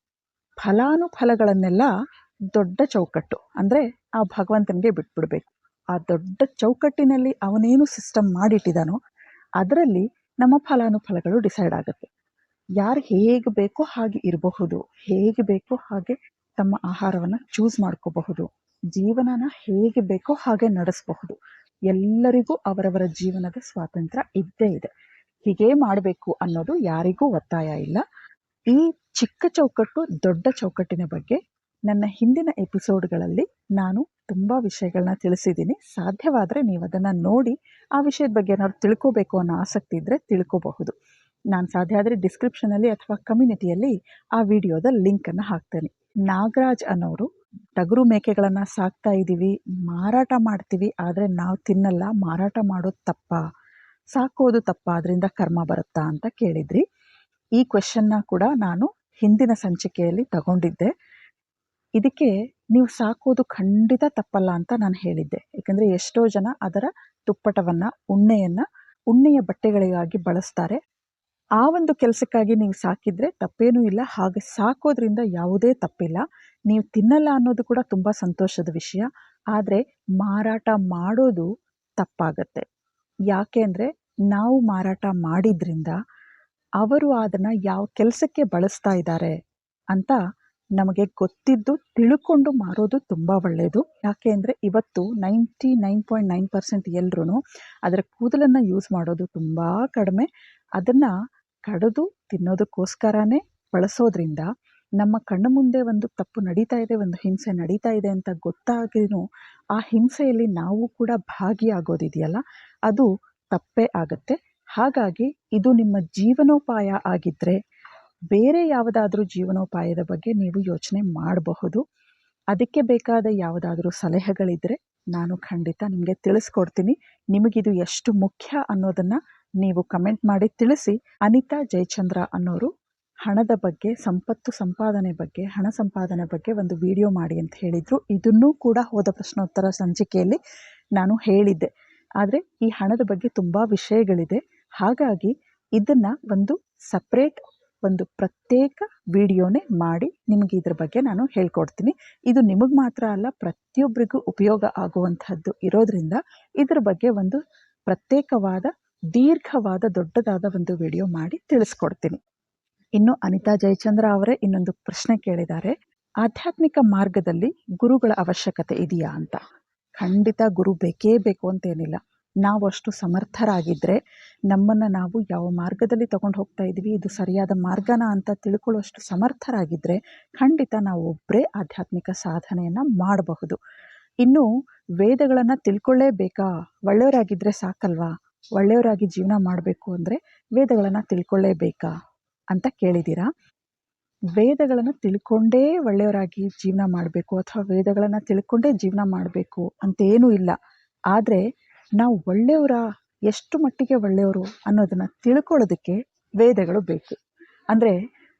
ಫಲಾನುಫಲಗಳನ್ನೆಲ್ಲ ದೊಡ್ಡ ಚೌಕಟ್ಟು ಅಂದರೆ ಆ ಭಗವಂತನಿಗೆ ಬಿಟ್ಬಿಡ್ಬೇಕು. ಆ ದೊಡ್ಡ ಚೌಕಟ್ಟಿನಲ್ಲಿ ಅವನೇನು ಸಿಸ್ಟಮ್ ಮಾಡಿಟ್ಟಿದಾನೋ ಅದರಲ್ಲಿ ನಮ್ಮ ಫಲಾನುಫಲಗಳು ಡಿಸೈಡ್ ಆಗುತ್ತೆ. ಯಾರು ಹೇಗೆ ಬೇಕೋ ಹಾಗೆ ಇರಬಹುದು, ಹೇಗೆ ಬೇಕೋ ಹಾಗೆ ತಮ್ಮ ಆಹಾರವನ್ನು ಚೂಸ್ ಮಾಡ್ಕೋಬಹುದು. ಜೀವನನ ಹೇಗೆ ಬೇಕೋ ಹಾಗೆ ನಡೆಸಬಹುದು. ಎಲ್ಲರಿಗೂ ಅವರವರ ಜೀವನದ ಸ್ವಾತಂತ್ರ್ಯ ಇದ್ದೇ ಇದೆ. ಹೀಗೇ ಮಾಡಬೇಕು ಅನ್ನೋದು ಯಾರಿಗೂ ಒತ್ತಾಯ ಇಲ್ಲ. ಈ ಚಿಕ್ಕ ಚೌಕಟ್ಟು ದೊಡ್ಡ ಚೌಕಟ್ಟಿನ ಬಗ್ಗೆ ನನ್ನ ಹಿಂದಿನ ಎಪಿಸೋಡ್ಗಳಲ್ಲಿ ನಾನು ತುಂಬ ವಿಷಯಗಳನ್ನ ತಿಳಿಸಿದ್ದೀನಿ. ಸಾಧ್ಯವಾದರೆ ನೀವು ಅದನ್ನು ನೋಡಿ ಆ ವಿಷಯದ ಬಗ್ಗೆ ಏನಾದ್ರು ತಿಳ್ಕೋಬೇಕು ಅನ್ನೋ ಆಸಕ್ತಿ ಇದ್ದರೆ ತಿಳ್ಕೋಬಹುದು. ನಾನು ಸಾಧ್ಯ ಆದರೆ ಡಿಸ್ಕ್ರಿಪ್ಷನಲ್ಲಿ ಅಥವಾ ಕಮ್ಯುನಿಟಿಯಲ್ಲಿ ಆ ವಿಡಿಯೋದ ಲಿಂಕನ್ನು ಹಾಕ್ತೇನೆ. ನಾಗರಾಜ್ ಅನ್ನೋರು ಟಗರು ಮೇಕೆಗಳನ್ನು ಸಾಕ್ತಾ ಇದ್ದೀವಿ ಮಾರಾಟ ಮಾಡ್ತೀವಿ, ಆದರೆ ನಾವು ತಿನ್ನಲ್ಲ, ಮಾರಾಟ ಮಾಡೋದು ತಪ್ಪ, ಸಾಕೋದು ತಪ್ಪ ಅದರಿಂದ ಕರ್ಮ ಬರುತ್ತಾ ಅಂತ ಕೇಳಿದ್ರಿ. ಈ ಕ್ವೆಶನ್ನ ಕೂಡ ನಾನು ಹಿಂದಿನ ಸಂಚಿಕೆಯಲ್ಲಿ ತಗೊಂಡಿದ್ದೆ. ಇದಕ್ಕೆ ನೀವು ಸಾಕೋದು ಖಂಡಿತ ತಪ್ಪಲ್ಲ ಅಂತ ನಾನು ಹೇಳಿದ್ದೆ. ಯಾಕಂದರೆ ಎಷ್ಟೋ ಜನ ಅದರ ತುಪ್ಪಟವನ್ನು, ಉಣ್ಣೆಯನ್ನು, ಉಣ್ಣೆಯ ಬಟ್ಟೆಗಳಿಗಾಗಿ ಬಳಸ್ತಾರೆ. ಆ ಒಂದು ಕೆಲಸಕ್ಕಾಗಿ ನೀವು ಸಾಕಿದ್ರೆ ತಪ್ಪೇನೂ ಇಲ್ಲ. ಹಾಗೆ ಸಾಕೋದ್ರಿಂದ ಯಾವುದೇ ತಪ್ಪಿಲ್ಲ. ನೀವು ತಿನ್ನಲ್ಲ ಅನ್ನೋದು ಕೂಡ ತುಂಬ ಸಂತೋಷದ ವಿಷಯ. ಆದರೆ ಮಾರಾಟ ಮಾಡೋದು ತಪ್ಪಾಗತ್ತೆ. ಯಾಕೆ ಅಂದರೆ ನಾವು ಮಾರಾಟ ಮಾಡಿದ್ರಿಂದ ಅವರು ಅದನ್ನು ಯಾವ ಕೆಲಸಕ್ಕೆ ಬಳಸ್ತಾ ಇದ್ದಾರೆ ಅಂತ ನಮಗೆ ಗೊತ್ತಿದ್ದು ತಿಳ್ಕೊಂಡು ಮಾರೋದು ತುಂಬ ಒಳ್ಳೆಯದು ಯಾಕೆ ಅಂದರೆ ಇವತ್ತು ninety nine point nine percent ಎಲ್ಲರೂ ಅದರ ಕೂದಲನ್ನು ಯೂಸ್ ಮಾಡೋದು ತುಂಬ ಕಡಿಮೆ. ಅದನ್ನು ಕಡಿದು ತಿನ್ನೋದಕ್ಕೋಸ್ಕರನೇ ಬಳಸೋದ್ರಿಂದ ನಮ್ಮ ಕಣ್ಣು ಮುಂದೆ ಒಂದು ತಪ್ಪು ನಡೀತಾ ಇದೆ, ಒಂದು ಹಿಂಸೆ ನಡೀತಾ ಇದೆ ಅಂತ ಗೊತ್ತಾಗಿನೂ ಆ ಹಿಂಸೆಯಲ್ಲಿ ನಾವು ಕೂಡ ಭಾಗಿಯಾಗೋದಿದೆಯಲ್ಲ? ಅದು ತಪ್ಪೇ ಆಗುತ್ತೆ. ಹಾಗಾಗಿ ಇದು ನಿಮ್ಮ ಜೀವನೋಪಾಯ ಆಗಿದ್ದರೆ ಬೇರೆ ಯಾವುದಾದ್ರೂ ಜೀವನೋಪಾಯದ ಬಗ್ಗೆ ನೀವು ಯೋಚನೆ ಮಾಡಬಹುದು. ಅದಕ್ಕೆ ಬೇಕಾದ ಯಾವುದಾದ್ರೂ ಸಲಹೆಗಳಿದ್ದರೆ ನಾನು ಖಂಡಿತ ನಿಮಗೆ ತಿಳಿಸ್ಕೊಡ್ತೀನಿ. ನಿಮಗಿದು ಎಷ್ಟು ಮುಖ್ಯ ಅನ್ನೋದನ್ನು ನೀವು ಕಮೆಂಟ್ ಮಾಡಿ ತಿಳಿಸಿ. ಅನಿತಾ ಜಯಚಂದ್ರ ಅನ್ನೋರು ಹಣದ ಬಗ್ಗೆ, ಸಂಪತ್ತು ಸಂಪಾದನೆ ಬಗ್ಗೆ, ಹಣ ಸಂಪಾದನೆ ಬಗ್ಗೆ ಒಂದು ವಿಡಿಯೋ ಮಾಡಿ ಅಂತ ಹೇಳಿದರು. ಇದನ್ನೂ ಕೂಡ ಹೋದ ಪ್ರಶ್ನೋತ್ತರ ಸಂಚಿಕೆಯಲ್ಲಿ ನಾನು ಹೇಳಿದ್ದೆ. ಆದರೆ ಈ ಹಣದ ಬಗ್ಗೆ ತುಂಬ ವಿಷಯಗಳಿದೆ. ಹಾಗಾಗಿ ಇದನ್ನು ಒಂದು ಸಪ್ರೇಟ್ ಒಂದು ಪ್ರತ್ಯೇಕ ವಿಡಿಯೋನೇ ಮಾಡಿ ನಿಮಗೆ ಇದ್ರ ಬಗ್ಗೆ ನಾನು ಹೇಳ್ಕೊಡ್ತೀನಿ. ಇದು ನಿಮಗೆ ಮಾತ್ರ ಅಲ್ಲ ಪ್ರತಿಯೊಬ್ಬರಿಗೂ ಉಪಯೋಗ ಆಗುವಂಥದ್ದು ಇರೋದ್ರಿಂದ ಇದ್ರ ಬಗ್ಗೆ ಒಂದು ಪ್ರತ್ಯೇಕವಾದ ದೀರ್ಘವಾದ ದೊಡ್ಡದಾದ ಒಂದು ವಿಡಿಯೋ ಮಾಡಿ ತಿಳಿಸ್ಕೊಡ್ತೀನಿ. ಇನ್ನು ಅನಿತಾ ಜಯಚಂದ್ರ ಅವರೇ ಇನ್ನೊಂದು ಪ್ರಶ್ನೆ ಕೇಳಿದ್ದಾರೆ. ಆಧ್ಯಾತ್ಮಿಕ ಮಾರ್ಗದಲ್ಲಿ ಗುರುಗಳ ಅವಶ್ಯಕತೆ ಇದೆಯಾ ಅಂತ. ಖಂಡಿತ ಗುರು ಬೇಕೇ ಬೇಕು ಅಂತೇನಿಲ್ಲ. ನಾವು ಅಷ್ಟು ಸಮರ್ಥರಾಗಿದ್ದರೆ ನಮ್ಮನ್ನು ನಾವು ಯಾವ ಮಾರ್ಗದಲ್ಲಿ ತಗೊಂಡು ಹೋಗ್ತಾ ಇದ್ದೀವಿ ಇದು ಸರಿಯಾದ ಮಾರ್ಗನ ಅಂತ ತಿಳ್ಕೊಳ್ಳೋಷ್ಟು ಸಮರ್ಥರಾಗಿದ್ದರೆ ಖಂಡಿತ ನಾವು ಒಬ್ಬರೇ ಆಧ್ಯಾತ್ಮಿಕ ಸಾಧನೆಯನ್ನು ಮಾಡಬಹುದು. ಇನ್ನು ವೇದಗಳನ್ನು ತಿಳ್ಕೊಳ್ಳೇಬೇಕಾ? ಒಳ್ಳೆಯವರಾಗಿದ್ದರೆ ಸಾಕಲ್ವಾ? ಒಳ್ಳೆಯವರಾಗಿ ಜೀವನ ಮಾಡಬೇಕು ಅಂದರೆ ವೇದಗಳನ್ನು ತಿಳ್ಕೊಳ್ಳೇಬೇಕಾ ಅಂತ ಕೇಳಿದ್ದೀರಾ ವೇದಗಳನ್ನು ತಿಳ್ಕೊಂಡೇ ಒಳ್ಳೆಯವರಾಗಿ ಜೀವನ ಮಾಡಬೇಕು ಅಥವಾ ವೇದಗಳನ್ನು ತಿಳ್ಕೊಂಡೇ ಜೀವನ ಮಾಡಬೇಕು ಅಂತೇನೂ ಇಲ್ಲ. ಆದರೆ ನಾವು ಒಳ್ಳೆಯವರ, ಎಷ್ಟು ಮಟ್ಟಿಗೆ ಒಳ್ಳೆಯವರು ಅನ್ನೋದನ್ನು ತಿಳ್ಕೊಳ್ಳೋದಕ್ಕೆ ವೇದಗಳು ಬೇಕು. ಅಂದರೆ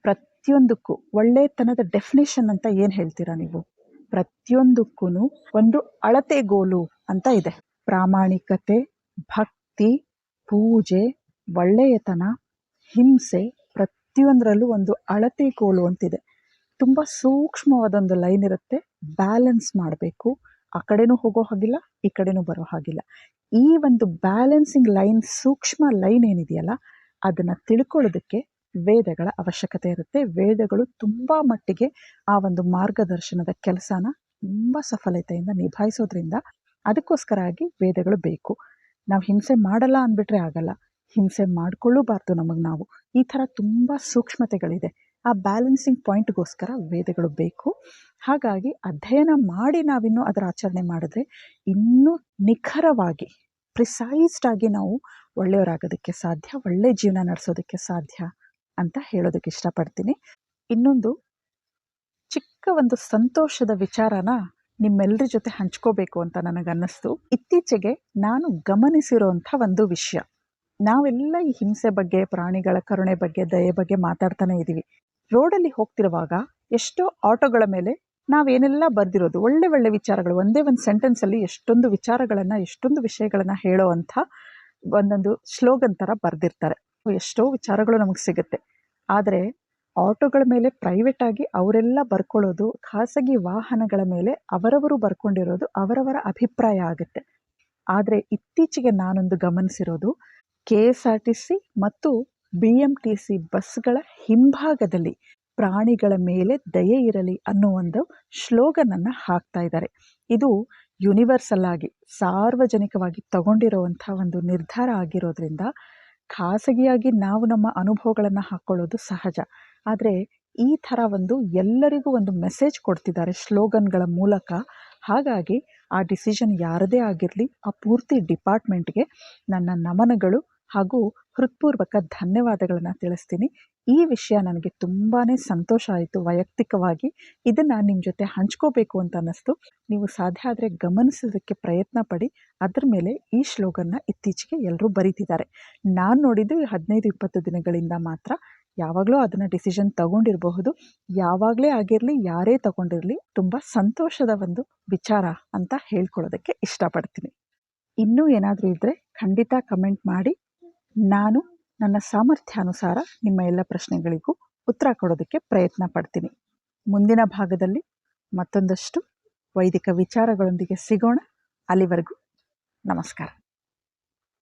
ಪ್ರತಿಯೊಂದಕ್ಕೂ ಒಳ್ಳೆತನದ ಡೆಫಿನೇಷನ್ ಅಂತ ಏನು ಹೇಳ್ತೀರಾ ನೀವು? ಪ್ರತಿಯೊಂದಕ್ಕೂ ಒಂದು ಅಳತೆಗೋಲು ಅಂತ ಇದೆ. ಪ್ರಾಮಾಣಿಕತೆ, ಭಕ್ತಿ ಪೂಜೆ, ಒಳ್ಳೆಯತನ, ಹಿಂಸೆ ಪ್ರತಿಯೊಂದರಲ್ಲೂ ಒಂದು ಅಳತೆಗೋಲು ಅಂತಿದೆ. ತುಂಬ ಸೂಕ್ಷ್ಮವಾದೊಂದು ಲೈನ್ ಇರುತ್ತೆ. ಬ್ಯಾಲೆನ್ಸ್ ಮಾಡಬೇಕು. ಆ ಕಡೆನೂ ಹೋಗೋ ಹಾಗಿಲ್ಲ, ಈ ಕಡೆನೂ ಬರೋ ಹಾಗಿಲ್ಲ. ಈ ಒಂದು ಬ್ಯಾಲೆನ್ಸಿಂಗ್ ಲೈನ್, ಸೂಕ್ಷ್ಮ ಲೈನ್ ಏನಿದೆಯಲ್ಲ, ಅದನ್ನು ತಿಳ್ಕೊಳ್ಳೋದಕ್ಕೆ ವೇದಗಳ ಅವಶ್ಯಕತೆ ಇರುತ್ತೆ. ವೇದಗಳು ತುಂಬ ಮಟ್ಟಿಗೆ ಆ ಒಂದು ಮಾರ್ಗದರ್ಶನದ ಕೆಲಸನ ತುಂಬ ಸಫಲತೆಯಿಂದ ನಿಭಾಯಿಸೋದ್ರಿಂದ ಅದಕ್ಕೋಸ್ಕರ ಆಗಿ ವೇದಗಳು ಬೇಕು. ನಾವು ಹಿಂಸೆ ಮಾಡಲ್ಲ ಅಂದ್ಬಿಟ್ರೆ ಆಗಲ್ಲ. ಹಿಂಸೆ ಮಾಡ್ಕೊಳ್ಳೂಬಾರ್ದು ನಮಗೆ ನಾವು. ಈ ಥರ ತುಂಬ ಸೂಕ್ಷ್ಮತೆಗಳಿದೆ. ಆ ಬ್ಯಾಲೆನ್ಸಿಂಗ್ ಪಾಯಿಂಟ್ಗೋಸ್ಕರ ವೇದಗಳು ಬೇಕು. ಹಾಗಾಗಿ ಅಧ್ಯಯನ ಮಾಡಿ ನಾವಿನ್ನೂ ಅದರ ಆಚರಣೆ ಮಾಡಿದ್ರೆ ಇನ್ನೂ ನಿಖರವಾಗಿ ಪ್ರಿಸೈಸ್ಡ್ ಆಗಿ ನಾವು ಒಳ್ಳೆಯವರಾಗೋದಕ್ಕೆ ಸಾಧ್ಯ, ಒಳ್ಳೆ ಜೀವನ ನಡೆಸೋದಕ್ಕೆ ಸಾಧ್ಯ ಅಂತ ಹೇಳೋದಕ್ಕೆ ಇಷ್ಟಪಡ್ತೀನಿ. ಇನ್ನೊಂದು ಚಿಕ್ಕ ಒಂದು ಸಂತೋಷದ ವಿಚಾರನ ನಿಮ್ಮೆಲ್ಲರ ಜೊತೆ ಹಂಚ್ಕೋಬೇಕು ಅಂತ ನನಗನ್ನಿಸ್ತು. ಇತ್ತೀಚೆಗೆ ನಾನು ಗಮನಿಸಿರೋಂಥ ಒಂದು ವಿಷಯ. ನಾವೆಲ್ಲ ಈ ಹಿಂಸೆ ಬಗ್ಗೆ, ಪ್ರಾಣಿಗಳ ಕರುಣೆ ಬಗ್ಗೆ, ದಯೆ ಬಗ್ಗೆ ಮಾತಾಡ್ತಾನೆ ಇದ್ದೀವಿ. ರೋಡಲ್ಲಿ ಹೋಗ್ತಿರುವಾಗ ಎಷ್ಟೋ ಆಟೋಗಳ ಮೇಲೆ ನಾವೇನೆಲ್ಲ ಬರ್ದಿರೋದು, ಒಳ್ಳೆ ಒಳ್ಳೆ ವಿಚಾರಗಳು, ಒಂದೇ ಒಂದು ಸೆಂಟೆನ್ಸಲ್ಲಿ ಎಷ್ಟೊಂದು ವಿಚಾರಗಳನ್ನು, ಎಷ್ಟೊಂದು ವಿಷಯಗಳನ್ನು ಹೇಳೋ ಅಂಥ ಒಂದೊಂದು ಸ್ಲೋಗನ್ ಥರ ಬರೆದಿರ್ತಾರೆ. ಎಷ್ಟೋ ವಿಚಾರಗಳು ನಮಗೆ ಸಿಗುತ್ತೆ. ಆದರೆ ಆಟೋಗಳ ಮೇಲೆ ಪ್ರೈವೇಟ್ ಆಗಿ ಅವರೆಲ್ಲ ಬರ್ಕೊಳ್ಳೋದು, ಖಾಸಗಿ ವಾಹನಗಳ ಮೇಲೆ ಅವರವರು ಬರ್ಕೊಂಡಿರೋದು ಅವರವರ ಅಭಿಪ್ರಾಯ ಆಗುತ್ತೆ. ಆದರೆ ಇತ್ತೀಚೆಗೆ ನಾನೊಂದು ಗಮನಿಸಿರೋದು, K S R T C ಮತ್ತು ಬಿ ಎಂ ಟಿ ಸಿ ಬಸ್ಗಳ ಹಿಂಭಾಗದಲ್ಲಿ ಪ್ರಾಣಿಗಳ ಮೇಲೆ ದಯೆ ಇರಲಿ ಅನ್ನೋ ಒಂದು ಶ್ಲೋಗನನ್ನು ಹಾಕ್ತಾ ಇದ್ದಾರೆ. ಇದು ಯೂನಿವರ್ಸಲ್ ಆಗಿ, ಸಾರ್ವಜನಿಕವಾಗಿ ತಗೊಂಡಿರುವಂಥ ಒಂದು ನಿರ್ಧಾರ ಆಗಿರೋದ್ರಿಂದ ಖಾಸಗಿಯಾಗಿ ನಾವು ನಮ್ಮ ಅನುಭವಗಳನ್ನು ಹಾಕ್ಕೊಳ್ಳೋದು ಸಹಜ. ಆದರೆ ಈ ಥರ ಒಂದು ಎಲ್ಲರಿಗೂ ಒಂದು ಮೆಸೇಜ್ ಕೊಡ್ತಿದ್ದಾರೆ ಸ್ಲೋಗನ್ಗಳ ಮೂಲಕ. ಹಾಗಾಗಿ ಆ ಡಿಸಿಷನ್ ಯಾರದೇ ಆಗಿರಲಿ, ಆ ಪೂರ್ತಿ ಡಿಪಾರ್ಟ್ಮೆಂಟ್ಗೆ ನನ್ನ ನಮನಗಳು ಹಾಗೂ ಹೃತ್ಪೂರ್ವಕ ಧನ್ಯವಾದಗಳನ್ನು ತಿಳಿಸ್ತೀನಿ. ಈ ವಿಷಯ ನನಗೆ ತುಂಬಾ ಸಂತೋಷ ಆಯಿತು ವೈಯಕ್ತಿಕವಾಗಿ. ಇದನ್ನು ನಿಮ್ಮ ಜೊತೆ ಹಂಚ್ಕೋಬೇಕು ಅಂತ ಅನ್ನಿಸ್ತು. ನೀವು ಸಾಧ್ಯ ಆದರೆ ಗಮನಿಸೋದಕ್ಕೆ ಪ್ರಯತ್ನ ಪಡಿ. ಅದ್ರ ಮೇಲೆ ಈ ಶ್ಲೋಗನ್ನ ಇತ್ತೀಚೆಗೆ ಎಲ್ಲರೂ ಬರೀತಿದ್ದಾರೆ. ನಾನು ನೋಡಿದ್ದು ಹದಿನೈದು ಇಪ್ಪತ್ತು ದಿನಗಳಿಂದ ಮಾತ್ರ. ಯಾವಾಗಲೂ ಅದನ್ನು ಡಿಸಿಷನ್ ತಗೊಂಡಿರಬಹುದು. ಯಾವಾಗಲೇ ಆಗಿರಲಿ, ಯಾರೇ ತಗೊಂಡಿರಲಿ, ತುಂಬ ಸಂತೋಷದ ಒಂದು ವಿಚಾರ ಅಂತ ಹೇಳ್ಕೊಳ್ಳೋದಕ್ಕೆ ಇಷ್ಟಪಡ್ತೀನಿ. ಇನ್ನೂ ಏನಾದರೂ ಇದ್ದರೆ ಖಂಡಿತ ಕಮೆಂಟ್ ಮಾಡಿ. ನಾನು ನನ್ನ ಸಾಮರ್ಥ್ಯಾನುಸಾರ ನಿಮ್ಮ ಎಲ್ಲ ಪ್ರಶ್ನೆಗಳಿಗೂ ಉತ್ತರ ಕೊಡೋದಕ್ಕೆ ಪ್ರಯತ್ನ ಪಡ್ತೀನಿ. ಮುಂದಿನ ಭಾಗದಲ್ಲಿ ಮತ್ತೊಂದಷ್ಟು ವೈದಿಕ ವಿಚಾರಗಳೊಂದಿಗೆ ಸಿಗೋಣ. ಅಲ್ಲಿವರೆಗೂ ನಮಸ್ಕಾರ.